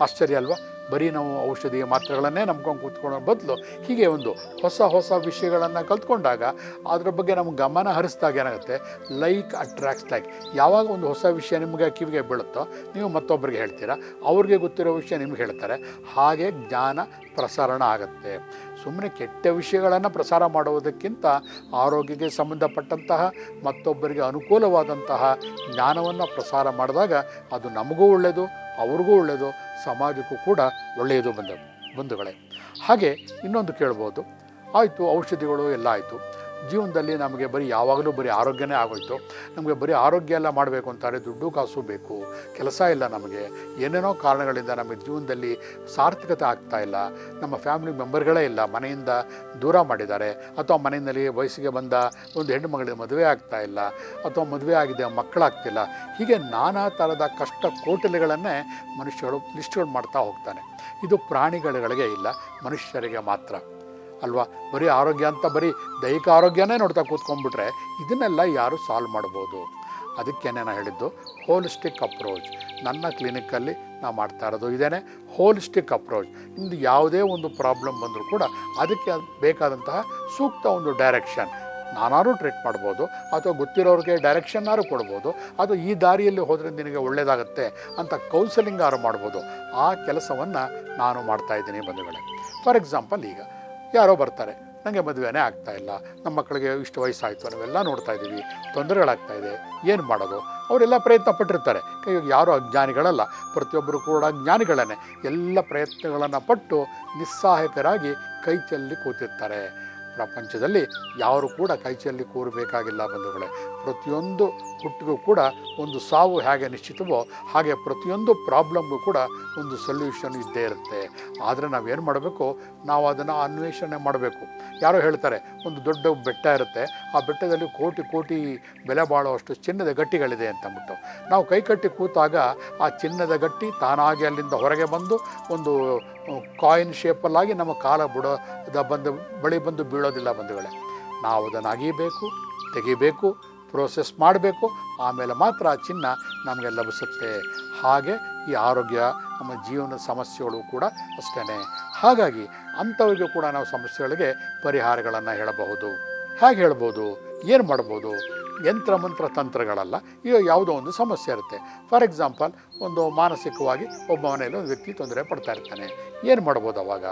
ಆಶ್ಚರ್ಯ ಅಲ್ವಾ? ಬರೀ ನಾವು ಔಷಧಿಯ ಮಾತ್ರೆಗಳನ್ನೇ ನಂಬ್ಕೊಂಡು ಕೂತ್ಕೊಳ್ಳೋ ಬದಲು ಹೀಗೆ ಒಂದು ಹೊಸ ಹೊಸ ವಿಷಯಗಳನ್ನು ಕಲ್ತ್ಕೊಂಡಾಗ ಅದರ ಬಗ್ಗೆ ನಮ್ಗೆ ಗಮನ ಹರಿಸಿದಾಗ ಏನಾಗುತ್ತೆ? ಲೈಕ್ ಅಟ್ರಾಕ್ಟ್ಸ್ ಲೈಕ್ ಯಾವಾಗ ಒಂದು ಹೊಸ ವಿಷಯ ನಿಮಗೆ ಕಿವಿಗೆ ಬೀಳುತ್ತೋ, ನೀವು ಮತ್ತೊಬ್ಬರಿಗೆ ಹೇಳ್ತೀರಾ, ಅವ್ರಿಗೆ ಗೊತ್ತಿರೋ ವಿಷಯ ನಿಮ್ಗೆ ಹೇಳ್ತಾರೆ. ಹಾಗೆ ಜ್ಞಾನ ಪ್ರಸರಣ ಆಗುತ್ತೆ. ಸುಮ್ಮನೆ ಕೆಟ್ಟ ವಿಷಯಗಳನ್ನು ಪ್ರಸಾರ ಮಾಡುವುದಕ್ಕಿಂತ ಆರೋಗ್ಯಕ್ಕೆ ಸಂಬಂಧಪಟ್ಟಂತಹ, ಮತ್ತೊಬ್ಬರಿಗೆ ಅನುಕೂಲವಾದಂತಹ ಜ್ಞಾನವನ್ನು ಪ್ರಸಾರ ಮಾಡಿದಾಗ ಅದು ನಮಗೂ ಒಳ್ಳೆಯದು ಅವ್ರಿಗೂ ಒಳ್ಳೆಯದು ಸಮಾಜಕ್ಕೂ ಕೂಡ ಒಳ್ಳೆಯದು ಬಂದ ಬಂಧುಗಳೇ. ಹಾಗೆ ಇನ್ನೊಂದು ಕೇಳ್ಬೋದು. ಆಯಿತು ಔಷಧಿಗಳು ಎಲ್ಲ ಆಯಿತು. ಜೀವನದಲ್ಲಿ ನಮಗೆ ಬರೀ ಯಾವಾಗಲೂ ಬರೀ ಆರೋಗ್ಯನೇ ಆಗೋಯ್ತು. ನಮಗೆ ಬರೀ ಆರೋಗ್ಯ ಎಲ್ಲ ಮಾಡಬೇಕು ಅಂತಾರೆ, ದುಡ್ಡು ಕಾಸು ಬೇಕು, ಕೆಲಸ ಇಲ್ಲ ನಮಗೆ. ಏನೇನೋ ಕಾರಣಗಳಿಂದ ನಮಗೆ ಜೀವನದಲ್ಲಿ ಸಾರ್ಥಕತೆ ಆಗ್ತಾ ಇಲ್ಲ. ನಮ್ಮ ಫ್ಯಾಮಿಲಿ ಮೆಂಬರ್ಗಳೇ ಇಲ್ಲ, ಮನೆಯಿಂದ ದೂರ ಮಾಡಿದ್ದಾರೆ. ಅಥವಾ ಮನೆಯಲ್ಲಿ ವಯಸ್ಸಿಗೆ ಬಂದ ಒಂದು ಹೆಣ್ಣು ಮಗಳಿಗೆ ಮದುವೆ ಆಗ್ತಾ ಇಲ್ಲ, ಅಥವಾ ಮದುವೆ ಆಗಿದೆ, ಮಕ್ಕಳಾಗ್ತಿಲ್ಲ. ಹೀಗೆ ನಾನಾ ಥರದ ಕಷ್ಟ ಕೋಟಲೆಗಳನ್ನೇ ಮನುಷ್ಯರು ಲಿಸ್ಟ್ಗಳು ಮಾಡ್ತಾ ಹೋಗ್ತಾನೆ ಇದು ಪ್ರಾಣಿಗಳಿಗೆ ಇಲ್ಲ, ಮನುಷ್ಯರಿಗೆ ಮಾತ್ರ. ಅಲ್ವಾ? ಬರೀ ಆರೋಗ್ಯ ಅಂತ ಬರೀ ದೈಹಿಕ ಆರೋಗ್ಯನೇ ನೋಡ್ತಾ ಕೂತ್ಕೊಂಡ್ಬಿಟ್ರೆ ಇದನ್ನೆಲ್ಲ ಯಾರು ಸಾಲ್ವ್ ಮಾಡ್ಬೋದು? ಅದಕ್ಕೇನೆ ನಾನು ಹೇಳಿದ್ದು ಹೋಲಿಸ್ಟಿಕ್ ಅಪ್ರೋಚ್ ನನ್ನ ಕ್ಲಿನಿಕ್ಕಲ್ಲಿ ನಾವು ಮಾಡ್ತಾ ಇರೋದು ಇದೇನೆ ಹೋಲಿಸ್ಟಿಕ್ ಅಪ್ರೋಚ್ ನಿಮ್ಮದು ಯಾವುದೇ ಒಂದು ಪ್ರಾಬ್ಲಮ್ ಬಂದರೂ ಕೂಡ ಅದಕ್ಕೆ ಬೇಕಾದಂತಹ ಸೂಕ್ತ ಒಂದು ಡೈರೆಕ್ಷನ್ ನಾನಾರು ಟ್ರೀಟ್ ಮಾಡ್ಬೋದು ಅಥವಾ ಗೊತ್ತಿರೋರಿಗೆ ಡೈರೆಕ್ಷನ್ನಾರು ಕೊಡ್ಬೋದು. ಅದು ಈ ದಾರಿಯಲ್ಲಿ ಹೋದರೆ ನಿನಗೆ ಒಳ್ಳೆಯದಾಗತ್ತೆ ಅಂತ ಕೌನ್ಸೆಲಿಂಗ್ ಆರು ಮಾಡ್ಬೋದು. ಆ ಕೆಲಸವನ್ನು ನಾನು ಮಾಡ್ತಾ ಇದ್ದೀನಿ ಬಂಧುಗಳೇ. ಫಾರ್ ಎಕ್ಸಾಂಪಲ್ ಈಗ ಯಾರೋ ಬರ್ತಾರೆ. ನನಗೆ ಮದುವೆನೇ ಇಲ್ಲ. ನಮ್ಮ ಮಕ್ಕಳಿಗೆ ಇಷ್ಟು ವಯಸ್ಸಾಯಿತು ನಾವೆಲ್ಲ ನೋಡ್ತಾ ಇದ್ದೀವಿ. ತೊಂದರೆಗಳಾಗ್ತಾ ಇದೆ. ಏನು ಮಾಡೋದು? ಅವರೆಲ್ಲ ಪ್ರಯತ್ನ ಪಟ್ಟಿರ್ತಾರೆ. ಇವಾಗ ಯಾರೂ ಅಜ್ಞಾನಿಗಳಲ್ಲ. ಪ್ರತಿಯೊಬ್ಬರು ಕೂಡ ಜ್ಞಾನಿಗಳನ್ನೇ. ಎಲ್ಲ ಪ್ರಯತ್ನಗಳನ್ನು ಪಟ್ಟು ನಿಸ್ಸಹಾಯಕರಾಗಿ ಕೈ ಚೆಲ್ಲಿ ಕೂತಿರ್ತಾರೆ. ಪ್ರಪಂಚದಲ್ಲಿ ಯಾರು ಕೂಡ ಕೈಚಲ್ಲಿ ಕೂರಬೇಕಾಗಿಲ್ಲ ಬಂಧುಗಳೇ. ಪ್ರತಿಯೊಂದು ಹುಟ್ಟಿಗೂ ಕೂಡ ಒಂದು ಸಾವು ಹೇಗೆ ನಿಶ್ಚಿತವೋ ಹಾಗೆ ಪ್ರತಿಯೊಂದು ಪ್ರಾಬ್ಲಮ್ಗೂ ಕೂಡ ಒಂದು ಸೊಲ್ಯೂಷನ್ ಇದ್ದೇ ಇರುತ್ತೆ. ಆದರೆ ನಾವೇನು ಮಾಡಬೇಕು? ನಾವು ಅದನ್ನು ಅನ್ವೇಷಣೆ ಮಾಡಬೇಕು. ಯಾರೋ ಹೇಳ್ತಾರೆ, ಒಂದು ದೊಡ್ಡ ಬೆಟ್ಟ ಇರುತ್ತೆ. ಆ ಬೆಟ್ಟದಲ್ಲಿ ಕೋಟಿ ಕೋಟಿ ಬೆಲೆ ಬಾಳುವಷ್ಟು ಚಿನ್ನದ ಗಟ್ಟಿಗಳಿದೆ ಅಂತಂದ್ಬಿಟ್ಟು. ನಾವು ಕೈ ಕಟ್ಟಿ ಕೂತಾಗ ಆ ಚಿನ್ನದ ಗಟ್ಟಿ ತಾನಾಗಿ ಅಲ್ಲಿಂದ ಹೊರಗೆ ಬಂದು ಒಂದು ಕಾಯಿನ್ ಶೇಪಲ್ಲಾಗಿ ನಮ್ಮ ಕಾಲ ಬುಡ ಬಂದು, ಬಳಿ ಬಂದು ಬೀಳೋದಿಲ್ಲ ಬಂಧುಗಳೇ. ನಾವು ಅದನ್ನು ಅಗಿಬೇಕು ತೆಗಿಬೇಕು ಪ್ರೋಸೆಸ್ ಮಾಡಬೇಕು, ಆಮೇಲೆ ಮಾತ್ರ ಆ ಚಿನ್ನ ನಮಗೆ ಲಭಿಸುತ್ತೆ ಹಾಗೆ ಈ ಆರೋಗ್ಯ, ನಮ್ಮ ಜೀವನದ ಸಮಸ್ಯೆಗಳು ಕೂಡ ಅಷ್ಟೇ ಹಾಗಾಗಿ ಅಂಥವ್ರಿಗೆ ಕೂಡ ನಾವು ಸಮಸ್ಯೆಗಳಿಗೆ ಪರಿಹಾರಗಳನ್ನು ಹೇಳಬಹುದು. ಹೇಗೆ ಹೇಳ್ಬೋದು? ಏನು ಮಾಡ್ಬೋದು? ಯಂತ್ರ, ಮಂತ್ರ, ತಂತ್ರಗಳಲ್ಲ ಈಗ ಯಾವುದೋ ಒಂದು ಸಮಸ್ಯೆ ಇರುತ್ತೆ. ಫಾರ್ ಎಕ್ಸಾಂಪಲ್, ಒಂದು ಮಾನಸಿಕವಾಗಿ ಒಬ್ಬ ಮನೆಯಲ್ಲಿ ಒಂದು ವ್ಯಕ್ತಿ ತೊಂದರೆ ಪಡ್ತಾ ಇರ್ತಾನೆ. ಏನು ಮಾಡ್ಬೋದು ಅವಾಗ?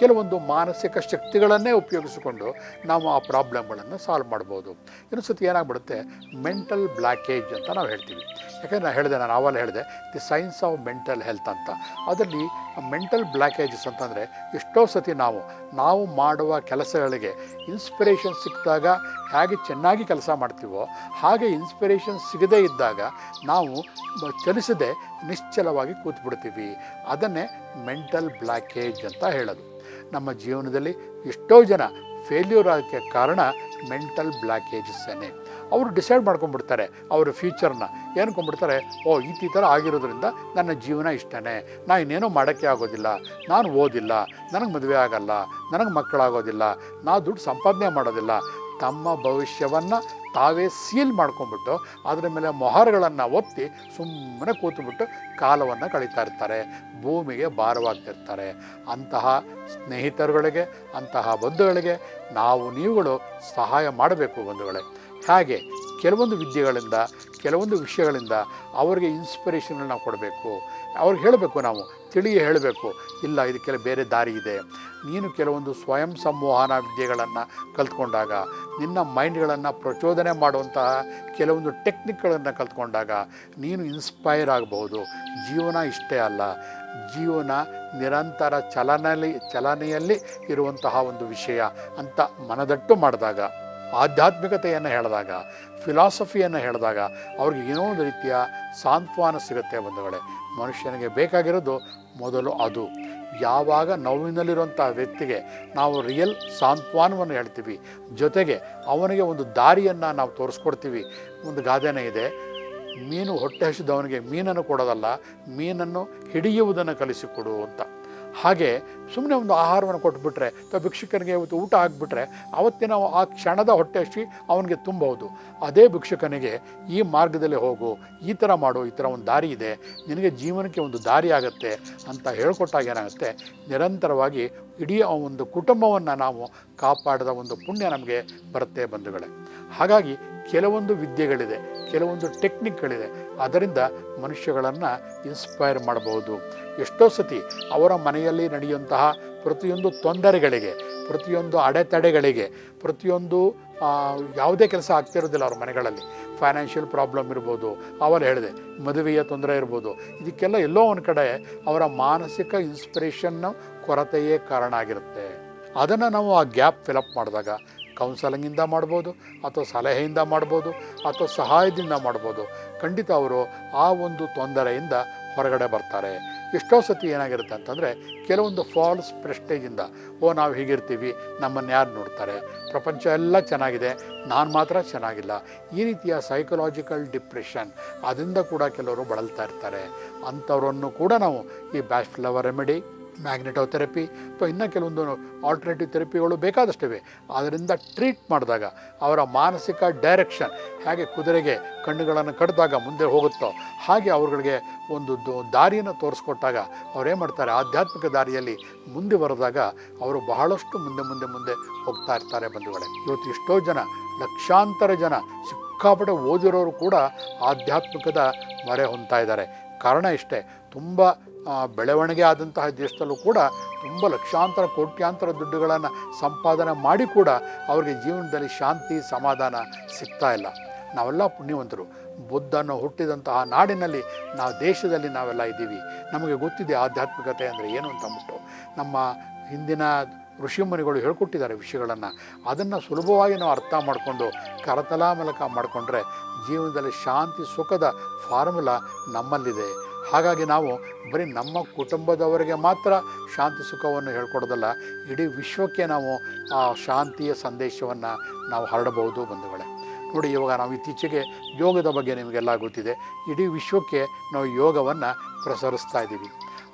ಕೆಲವೊಂದು ಮಾನಸಿಕ ಶಕ್ತಿಗಳನ್ನೇ ಉಪಯೋಗಿಸಿಕೊಂಡು ನಾವು ಆ ಪ್ರಾಬ್ಲಮ್ಗಳನ್ನು ಸಾಲ್ವ್ ಮಾಡ್ಬೋದು. ಇನ್ನೊಂದು ಸತಿ ಏನಾಗ್ಬಿಡುತ್ತೆ? ಮೆಂಟಲ್ ಬ್ಲ್ಯಾಕೇಜ್ ಅಂತ ನಾವು ಹೇಳ್ತೀವಿ. ಯಾಕಂದರೆ ನಾನು ಹೇಳಿದೆ ನಾನು ಆವಾಗಲೇ ಹೇಳಿದೆ the science of mental health ಅಂತ. ಅದರಲ್ಲಿ ಮೆಂಟಲ್ ಬ್ಲ್ಯಾಕೇಜಸ್ ಅಂತಂದರೆ ಎಷ್ಟೋ ಸತಿ ನಾವು ನಾವು ಮಾಡುವ ಕೆಲಸಗಳಿಗೆ ಇನ್ಸ್ಪಿರೇಷನ್ ಸಿಕ್ಕಿದಾಗ ಹೇಗೆ ಚೆನ್ನಾಗಿ ಕೆಲಸ ಮಾಡ್ತೀವೋ, ಹಾಗೆ ಇನ್ಸ್ಪಿರೇಷನ್ ಸಿಗದೇ ಇದ್ದಾಗ ನಾವು ಚಲಿಸದೆ ನಿಶ್ಚಲವಾಗಿ ಕೂತ್ಬಿಡ್ತೀವಿ. ಅದನ್ನೇ ಮೆಂಟಲ್ ಬ್ಲ್ಯಾಕೇಜ್ ಅಂತ ಹೇಳೋದು. ನಮ್ಮ ಜೀವನದಲ್ಲಿ ಎಷ್ಟೋ ಜನ ಫೇಲ್ಯೂರ್ ಆಗೋಕ್ಕೆ ಕಾರಣ ಮೆಂಟಲ್ ಬ್ಲಾಕೇಜಸ್ಸೇನೆ ಅವರು ಡಿಸೈಡ್ ಮಾಡ್ಕೊಂಡ್ಬಿಡ್ತಾರೆ ಅವರ ಫ್ಯೂಚರ್ನ ಏನ್ಕೊಂಡ್ಬಿಡ್ತಾರೆ ಓ, ಈ ಥರ ಆಗಿರೋದ್ರಿಂದ ನನ್ನ ಜೀವನ ಇಷ್ಟನೇ. ನಾ ಇನ್ನೇನೋ ಮಾಡೋಕ್ಕೆ ಆಗೋದಿಲ್ಲ. ನಾನು ಓದಿಲ್ಲ. ನನಗೆ ಮದುವೆ ಆಗಲ್ಲ. ನನಗೆ ಮಕ್ಕಳಾಗೋದಿಲ್ಲ. ನಾ ದುಡ್ಡು ಸಂಪಾದನೆ ಮಾಡೋದಿಲ್ಲ. ತಮ್ಮ ಭವಿಷ್ಯವನ್ನು ತಾವೇ ಸೀಲ್ ಮಾಡ್ಕೊಂಡ್ಬಿಟ್ಟು ಅದರ ಮೇಲೆ ಮೊಹರಗಳನ್ನು ಒತ್ತಿ ಸುಮ್ಮನೆ ಕೂತುಬಿಟ್ಟು ಕಾಲವನ್ನು ಕಳೀತಾ ಇರ್ತಾರೆ, ಭೂಮಿಗೆ ಭಾರವಾಗ್ತಿರ್ತಾರೆ ಅಂತಹ ಸ್ನೇಹಿತರುಗಳಿಗೆ, ಅಂತಹ ಬಂಧುಗಳಿಗೆ ನಾವು ನೀವುಗಳು ಸಹಾಯ ಮಾಡಬೇಕು ಬಂಧುಗಳೇ. ಹಾಗೆ ಕೆಲವೊಂದು ವಿದ್ಯೆಗಳಿಂದ, ಕೆಲವೊಂದು ವಿಷಯಗಳಿಂದ ಅವರಿಗೆ ಇನ್ಸ್ಪಿರೇಷನ್ ನಾವು ಕೊಡಬೇಕು. ಅವ್ರಿಗೆ ಹೇಳಬೇಕು ನಾವು, ತಿಳಿಯೇ ಹೇಳಬೇಕು. ಇಲ್ಲ, ಇದಕ್ಕೆಲ್ಲ ಬೇರೆ ದಾರಿ ಇದೆ. ನೀನು ಕೆಲವೊಂದು ಸ್ವಯಂ ಸಂವಹನ ವಿದ್ಯೆಗಳನ್ನು ಕಲ್ತ್ಕೊಂಡಾಗ, ನಿನ್ನ ಮೈಂಡ್ಗಳನ್ನು ಪ್ರಚೋದನೆ ಮಾಡುವಂತಹ ಕೆಲವೊಂದು ಟೆಕ್ನಿಕ್ಗಳನ್ನು ಕಲ್ತ್ಕೊಂಡಾಗ ನೀನು ಇನ್ಸ್ಪೈರ್ ಆಗಬಹುದು. ಜೀವನ ಇಷ್ಟೇ ಅಲ್ಲ, ಜೀವನ ನಿರಂತರ ಚಲನೆಯಲ್ಲಿ ಚಲನೆಯಲ್ಲಿ ಇರುವಂತಹ ಒಂದು ವಿಷಯ ಅಂತ ಮನದಟ್ಟು ಮಾಡಿದಾಗ, ಆಧ್ಯಾತ್ಮಿಕತೆಯನ್ನು ಹೇಳಿದಾಗ ಫಿಲಾಸಫಿಯನ್ನು ಹೇಳಿದಾಗ ಅವ್ರಿಗೆ ಏನೋ ಒಂದು ರೀತಿಯ ಸಾಂತ್ವನ ಸಿಗುತ್ತೆ ಬಂಧುಗಳೇ. ಮನುಷ್ಯನಿಗೆ ಬೇಕಾಗಿರೋದು ಮೊದಲು ಅದು. ಯಾವಾಗ ನೋವಿನಲ್ಲಿರುವಂಥ ವ್ಯಕ್ತಿಗೆ ನಾವು ರಿಯಲ್ ಸಾಂತ್ವನವನ್ನು ಹೇಳ್ತೀವಿ. ಜೊತೆಗೆ ಅವನಿಗೆ ಒಂದು ದಾರಿಯನ್ನು ನಾವು ತೋರಿಸ್ಕೊಡ್ತೀವಿ. ಒಂದು ಗಾದೆನೇ ಇದೆ. ಮೀನು ಹೊಟ್ಟೆ ಹಸಿದವನಿಗೆ ಮೀನನ್ನು ಕೊಡೋದಲ್ಲ, ಮೀನನ್ನು ಹಿಡಿಯುವುದನ್ನು ಕಲಿಸಿಕೊಡು ಅಂತ. ಹಾಗೆ ಸುಮ್ಮನೆ ಒಂದು ಆಹಾರವನ್ನು ಕೊಟ್ಬಿಟ್ರೆ, ಅಥವಾ ಭಿಕ್ಷುಕನಿಗೆ ಇವತ್ತು ಊಟ ಹಾಕ್ಬಿಟ್ರೆ ಅವತ್ತಿನ ಆ ಕ್ಷಣದ ಹೊಟ್ಟೆ ಹಸಿ ಅವನಿಗೆ ತುಂಬಬಹುದು ಅದೇ ಭಿಕ್ಷುಕನಿಗೆ ಈ ಮಾರ್ಗದಲ್ಲಿ ಹೋಗು, ಈ ಥರ ಮಾಡು, ಈ ಥರ ಒಂದು ದಾರಿ ಇದೆ, ನಿನಗೆ ಜೀವನಕ್ಕೆ ಒಂದು ದಾರಿ ಆಗುತ್ತೆ ಅಂತ ಹೇಳ್ಕೊಟ್ಟಾಗ ಏನಾಗುತ್ತೆ? ನಿರಂತರವಾಗಿ ಇಡೀ ಆ ಒಂದು ಕುಟುಂಬವನ್ನು ನಾವು ಕಾಪಾಡಿದ ಒಂದು ಪುಣ್ಯ ನಮಗೆ ಬರುತ್ತೆ ಬಂಧುಗಳೇ. ಹಾಗಾಗಿ ಕೆಲವೊಂದು ವಿದ್ಯೆಗಳಿದೆ, ಕೆಲವೊಂದು ಟೆಕ್ನಿಕ್ಗಳಿದೆ, ಅದರಿಂದ ಮನುಷ್ಯಗಳನ್ನು ಇನ್ಸ್ಪೈರ್ ಮಾಡಬಹುದು. ಎಷ್ಟೋ ಸತಿ ಅವರ ಮನೆಯಲ್ಲಿ ನಡೆಯುವಂತಹ ಪ್ರತಿಯೊಂದು ತೊಂದರೆಗಳಿಗೆ, ಪ್ರತಿಯೊಂದು ಅಡೆತಡೆಗಳಿಗೆ, ಪ್ರತಿಯೊಂದು ಯಾವುದೇ ಕೆಲಸ ಆಗ್ತಿರೋದಿಲ್ಲ ಅವ್ರ ಮನೆಗಳಲ್ಲಿ. ಫೈನಾನ್ಷಿಯಲ್ ಪ್ರಾಬ್ಲಮ್ ಇರ್ಬೋದು ಅವಳು ಹೇಳಿದೆ, ಮದುವೆಯ ತೊಂದರೆ ಇರ್ಬೋದು, ಇದಕ್ಕೆಲ್ಲ ಎಲ್ಲೋ ಒಂದು ಕಡೆ ಅವರ ಮಾನಸಿಕ ಇನ್ಸ್ಪಿರೇಷನ್ನ ಕೊರತೆಯೇ ಕಾರಣ ಆಗಿರುತ್ತೆ. ಅದನ್ನು ನಾವು ಆ ಗ್ಯಾಪ್ ಫಿಲಪ್ ಮಾಡಿದಾಗ ಕೌನ್ಸಲಿಂಗಿಂದ ಮಾಡ್ಬೋದು, ಅಥವಾ ಸಲಹೆಯಿಂದ ಮಾಡ್ಬೋದು, ಅಥವಾ ಸಹಾಯದಿಂದ ಮಾಡ್ಬೋದು. ಖಂಡಿತ ಅವರು ಆ ಒಂದು ತೊಂದರೆಯಿಂದ ಹೊರಗಡೆ ಬರ್ತಾರೆ. ಎಷ್ಟೋ ಸತಿ ಏನಾಗಿರುತ್ತೆ ಅಂತಂದರೆ ಕೆಲವೊಂದು ಫಾಲ್ಸ್ ಪ್ರೆಸ್ಟೇಜಿಂದ ಓ ನಾವು ಹೀಗಿರ್ತೀವಿ, ನಮ್ಮನ್ನು ಯಾರು ನೋಡ್ತಾರೆ? ಪ್ರಪಂಚ ಎಲ್ಲ ಚೆನ್ನಾಗಿದೆ, ನಾನು ಮಾತ್ರ ಚೆನ್ನಾಗಿಲ್ಲ. ಈ ರೀತಿಯ ಸೈಕಲಾಜಿಕಲ್ ಡಿಪ್ರೆಷನ್ ಅದರಿಂದ ಕೂಡ ಕೆಲವರು ಬಳಲ್ತಾ ಇರ್ತಾರೆ. ಅಂಥವರನ್ನು ಕೂಡ ನಾವು ಈ ಬ್ಯಾಚ್ ಫ್ಲವರ್ ರೆಮಿಡಿ ಮ್ಯಾಗ್ನೆಟೋಥೆರಪಿ ಅಥವಾ ಇನ್ನೂ ಕೆಲವೊಂದು ಆಲ್ಟರ್ನೇಟಿವ್ ಥೆರಪಿಗಳು ಬೇಕಾದಷ್ಟಿವೆ. ಅದರಿಂದ ಟ್ರೀಟ್ ಮಾಡಿದಾಗ ಅವರ ಮಾನಸಿಕ ಡೈರೆಕ್ಷನ್ ಹೇಗೆ ಕುದುರೆಗೆ ಕಣ್ಣುಗಳನ್ನು ಕಡಿದಾಗ ಮುಂದೆ ಹೋಗುತ್ತೋ ಹಾಗೆ ಅವರುಗಳಿಗೆ ಒಂದು ದಾರಿಯನ್ನು ತೋರಿಸ್ಕೊಟ್ಟಾಗ ಅವರೇನು ಮಾಡ್ತಾರೆ, ಆಧ್ಯಾತ್ಮಿಕ ದಾರಿಯಲ್ಲಿ ಮುಂದೆ ಬರೆದಾಗ ಅವರು ಬಹಳಷ್ಟು ಮುಂದೆ ಮುಂದೆ ಮುಂದೆ ಹೋಗ್ತಾ ಇರ್ತಾರೆ ಬಂಧುಗಳೇ. ಇವತ್ತು ಎಷ್ಟೋ ಜನ, ಲಕ್ಷಾಂತರ ಜನ ಸಿಕ್ಕಾಪಟ್ಟೆ ಓದಿರೋರು ಕೂಡ ಆಧ್ಯಾತ್ಮಿಕದ ಮೊರೆ ಹೊಂದ್ತಾ ಇದ್ದಾರೆ. ಕಾರಣ ಇಷ್ಟೇ ತುಂಬ ಬೆಳವಣಿಗೆ ಆದಂತಹ ದೇಶದಲ್ಲೂ ಕೂಡ ತುಂಬ ಲಕ್ಷಾಂತರ, ಕೋಟ್ಯಾಂತರ ದುಡ್ಡುಗಳನ್ನು ಸಂಪಾದನೆ ಮಾಡಿ ಕೂಡ ಅವರಿಗೆ ಜೀವನದಲ್ಲಿ ಶಾಂತಿ, ಸಮಾಧಾನ ಸಿಗ್ತಾ ಇಲ್ಲ. ನಾವೆಲ್ಲ ಪುಣ್ಯವಂತರು. ಬುದ್ಧನ ಹುಟ್ಟಿದಂತಹ ನಾಡಿನಲ್ಲಿ ನಾವು ದೇಶದಲ್ಲಿ ನಾವೆಲ್ಲ ಇದ್ದೀವಿ. ನಮಗೆ ಗೊತ್ತಿದೆ ಆಧ್ಯಾತ್ಮಿಕತೆ ಅಂದರೆ ಏನು ಅಂತ ಅಂದ್ಬಿಟ್ಟು. ನಮ್ಮ ಹಿಂದಿನ ಋಷಿಮುನಿಗಳು ಹೇಳ್ಕೊಟ್ಟಿದ್ದಾರೆ ವಿಷಯಗಳನ್ನು. ಅದನ್ನು ಸುಲಭವಾಗಿ ನಾವು ಅರ್ಥ ಮಾಡಿಕೊಂಡು ಕರತಲಾ ಮೂಲಕ ಮಾಡಿಕೊಂಡ್ರೆ ಜೀವನದಲ್ಲಿ ಶಾಂತಿ, ಸುಖದ ಫಾರ್ಮುಲಾ ನಮ್ಮಲ್ಲಿದೆ. ಹಾಗಾಗಿ ನಾವು ಬರೀ ನಮ್ಮ ಕುಟುಂಬದವರಿಗೆ ಮಾತ್ರ ಶಾಂತಿ ಸುಖವನ್ನು ಹೇಳ್ಕೊಡೋದಲ್ಲ, ಇಡೀ ವಿಶ್ವಕ್ಕೆ ನಾವು ಆ ಶಾಂತಿಯ ಸಂದೇಶವನ್ನು ನಾವು ಹರಡಬಹುದು ಬಂಧುಗಳೇ. ನೋಡಿ ಇವಾಗ ನಾವು ಇತ್ತೀಚೆಗೆ ಯೋಗದ ಬಗ್ಗೆ ನಿಮಗೆಲ್ಲ ಗೊತ್ತಿದೆ. ಇಡೀ ವಿಶ್ವಕ್ಕೆ ನಾವು ಯೋಗವನ್ನು ಪ್ರಸರಿಸ್ತಾ ಇದ್ದೀವಿ.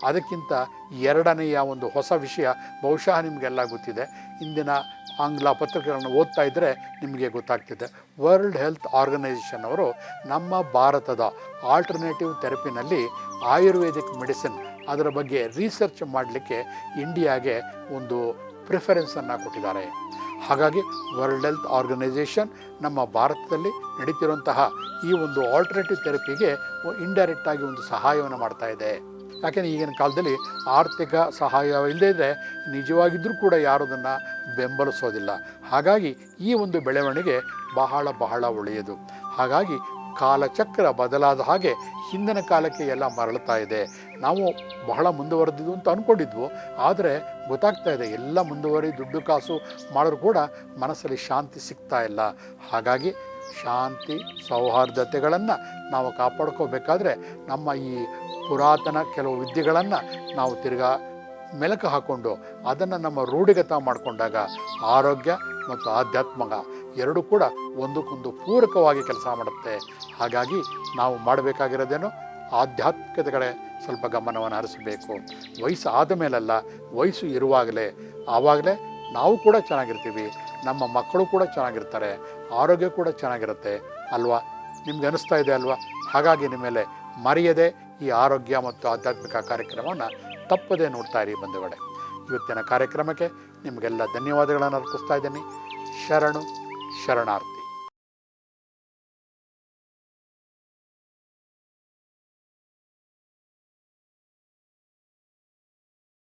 ಅದಕ್ಕಿಂತ ಎರಡನೆಯ ಒಂದು ಹೊಸ ವಿಷಯ ಬಹುಶಃ ನಿಮಗೆಲ್ಲ ಗೊತ್ತಿದೆ. ಇಂದಿನ ಆಂಗ್ಲ ಪತ್ರಿಕೆಗಳನ್ನು ಓದ್ತಾ ಇದ್ದರೆ ನಿಮಗೆ ಗೊತ್ತಾಗ್ತಿದೆ. ವರ್ಲ್ಡ್ ಹೆಲ್ತ್ ಆರ್ಗನೈಸೇಷನ್ ಅವರು ನಮ್ಮ ಭಾರತದ ಆಲ್ಟರ್ನೇಟಿವ್ ಥೆರಪಿನಲ್ಲಿ ಆಯುರ್ವೇದಿಕ್ ಮೆಡಿಸಿನ್ ಅದರ ಬಗ್ಗೆ ರಿಸರ್ಚ್ ಮಾಡಲಿಕ್ಕೆ ಇಂಡಿಯಾಗೆ ಒಂದು ಪ್ರಿಫರೆನ್ಸನ್ನು ಕೊಟ್ಟಿದ್ದಾರೆ. ಹಾಗಾಗಿ ವರ್ಲ್ಡ್ ಹೆಲ್ತ್ ಆರ್ಗನೈಸೇಷನ್ ನಮ್ಮ ಭಾರತದಲ್ಲಿ ನಡೀತಿರುವಂತಹ ಈ ಒಂದು ಆಲ್ಟರ್ನೇಟಿವ್ ಥೆರಪಿಗೆ ಇಂಡೈರೆಕ್ಟಾಗಿ ಒಂದು ಸಹಾಯವನ್ನು ಮಾಡ್ತಾ ಇದೆ. ಯಾಕೆಂದರೆ ಈಗಿನ ಕಾಲದಲ್ಲಿ ಆರ್ಥಿಕ ಸಹಾಯ ಇಲ್ಲದೇ ಇದ್ದರೆ ನಿಜವಾಗಿದ್ದರೂ ಕೂಡ ಯಾರು ಅದನ್ನು ಬೆಂಬಲಿಸೋದಿಲ್ಲ. ಹಾಗಾಗಿ ಈ ಒಂದು ಬೆಳವಣಿಗೆ ಬಹಳ ಬಹಳ ಒಳ್ಳೆಯದು. ಹಾಗಾಗಿ ಕಾಲಚಕ್ರ ಬದಲಾದ ಹಾಗೆ ಹಿಂದಿನ ಕಾಲಕ್ಕೆ ಎಲ್ಲ ಮರಳುತ್ತಾ ಇದೆ. ನಾವು ಬಹಳ ಮುಂದುವರೆದಿದ್ದು ಅಂತ ಅಂದ್ಕೊಂಡಿದ್ವು ಆದರೆ ಗೊತ್ತಾಗ್ತಾ ಇದೆ, ಎಲ್ಲ ಮುಂದುವರಿ, ದುಡ್ಡು ಕಾಸು ಮಾಡಿದ್ರು ಕೂಡ ಮನಸ್ಸಲ್ಲಿ ಶಾಂತಿ ಸಿಗ್ತಾ ಇಲ್ಲ. ಹಾಗಾಗಿ ಶಾಂತಿ, ಸೌಹಾರ್ದತೆಗಳನ್ನು ನಾವು ಕಾಪಾಡ್ಕೋಬೇಕಾದ್ರೆ ನಮ್ಮ ಈ ಪುರಾತನ ಕೆಲವು ವಿದ್ಯೆಗಳನ್ನು ನಾವು ತಿರ್ಗಾ ಮೆಲುಕು ಹಾಕ್ಕೊಂಡು ಅದನ್ನು ನಮ್ಮ ರೂಢಿಗತ ಮಾಡಿಕೊಂಡಾಗ ಆರೋಗ್ಯ ಮತ್ತು ಆಧ್ಯಾತ್ಮಕ ಎರಡೂ ಕೂಡ ಒಂದಕ್ಕೊಂದು ಪೂರಕವಾಗಿ ಕೆಲಸ ಮಾಡುತ್ತೆ. ಹಾಗಾಗಿ ನಾವು ಮಾಡಬೇಕಾಗಿರೋದೇನು ಆಧ್ಯಾತ್ಮಿಕತೆ ಕಡೆ ಸ್ವಲ್ಪ ಗಮನವನ್ನು ಹರಿಸಬೇಕು. ವಯಸ್ಸು ಆದ ಮೇಲಲ್ಲ, ವಯಸ್ಸು ಇರುವಾಗಲೇ, ಆವಾಗಲೇ ನಾವು ಕೂಡ ಚೆನ್ನಾಗಿರ್ತೀವಿ, ನಮ್ಮ ಮಕ್ಕಳು ಕೂಡ ಚೆನ್ನಾಗಿರ್ತಾರೆ, ಆರೋಗ್ಯ ಕೂಡ ಚೆನ್ನಾಗಿರುತ್ತೆ ಅಲ್ವಾ? ನಿಮ್ಗೆ ಅನಿಸ್ತಾ ಇದೆ ಅಲ್ವಾ? ಹಾಗಾಗಿ ನಿಮ್ಮ ಮೇಲೆ ಮರೆಯದೆ ಈ ಆರೋಗ್ಯ ಮತ್ತು ಆಧ್ಯಾತ್ಮಿಕ ಕಾರ್ಯಕ್ರಮವನ್ನು ತಪ್ಪದೇ ನೋಡ್ತಾ ಇರಿ ಬಂಧುಗಳೇ. ಇವತ್ತಿನ ಕಾರ್ಯಕ್ರಮಕ್ಕೆ ನಿಮಗೆಲ್ಲ ಧನ್ಯವಾದಗಳನ್ನು ಅರ್ಪಿಸ್ತಾ ಇದ್ದೀನಿ. ಶರಣು, ಶರಣಾರ್ಥಿ.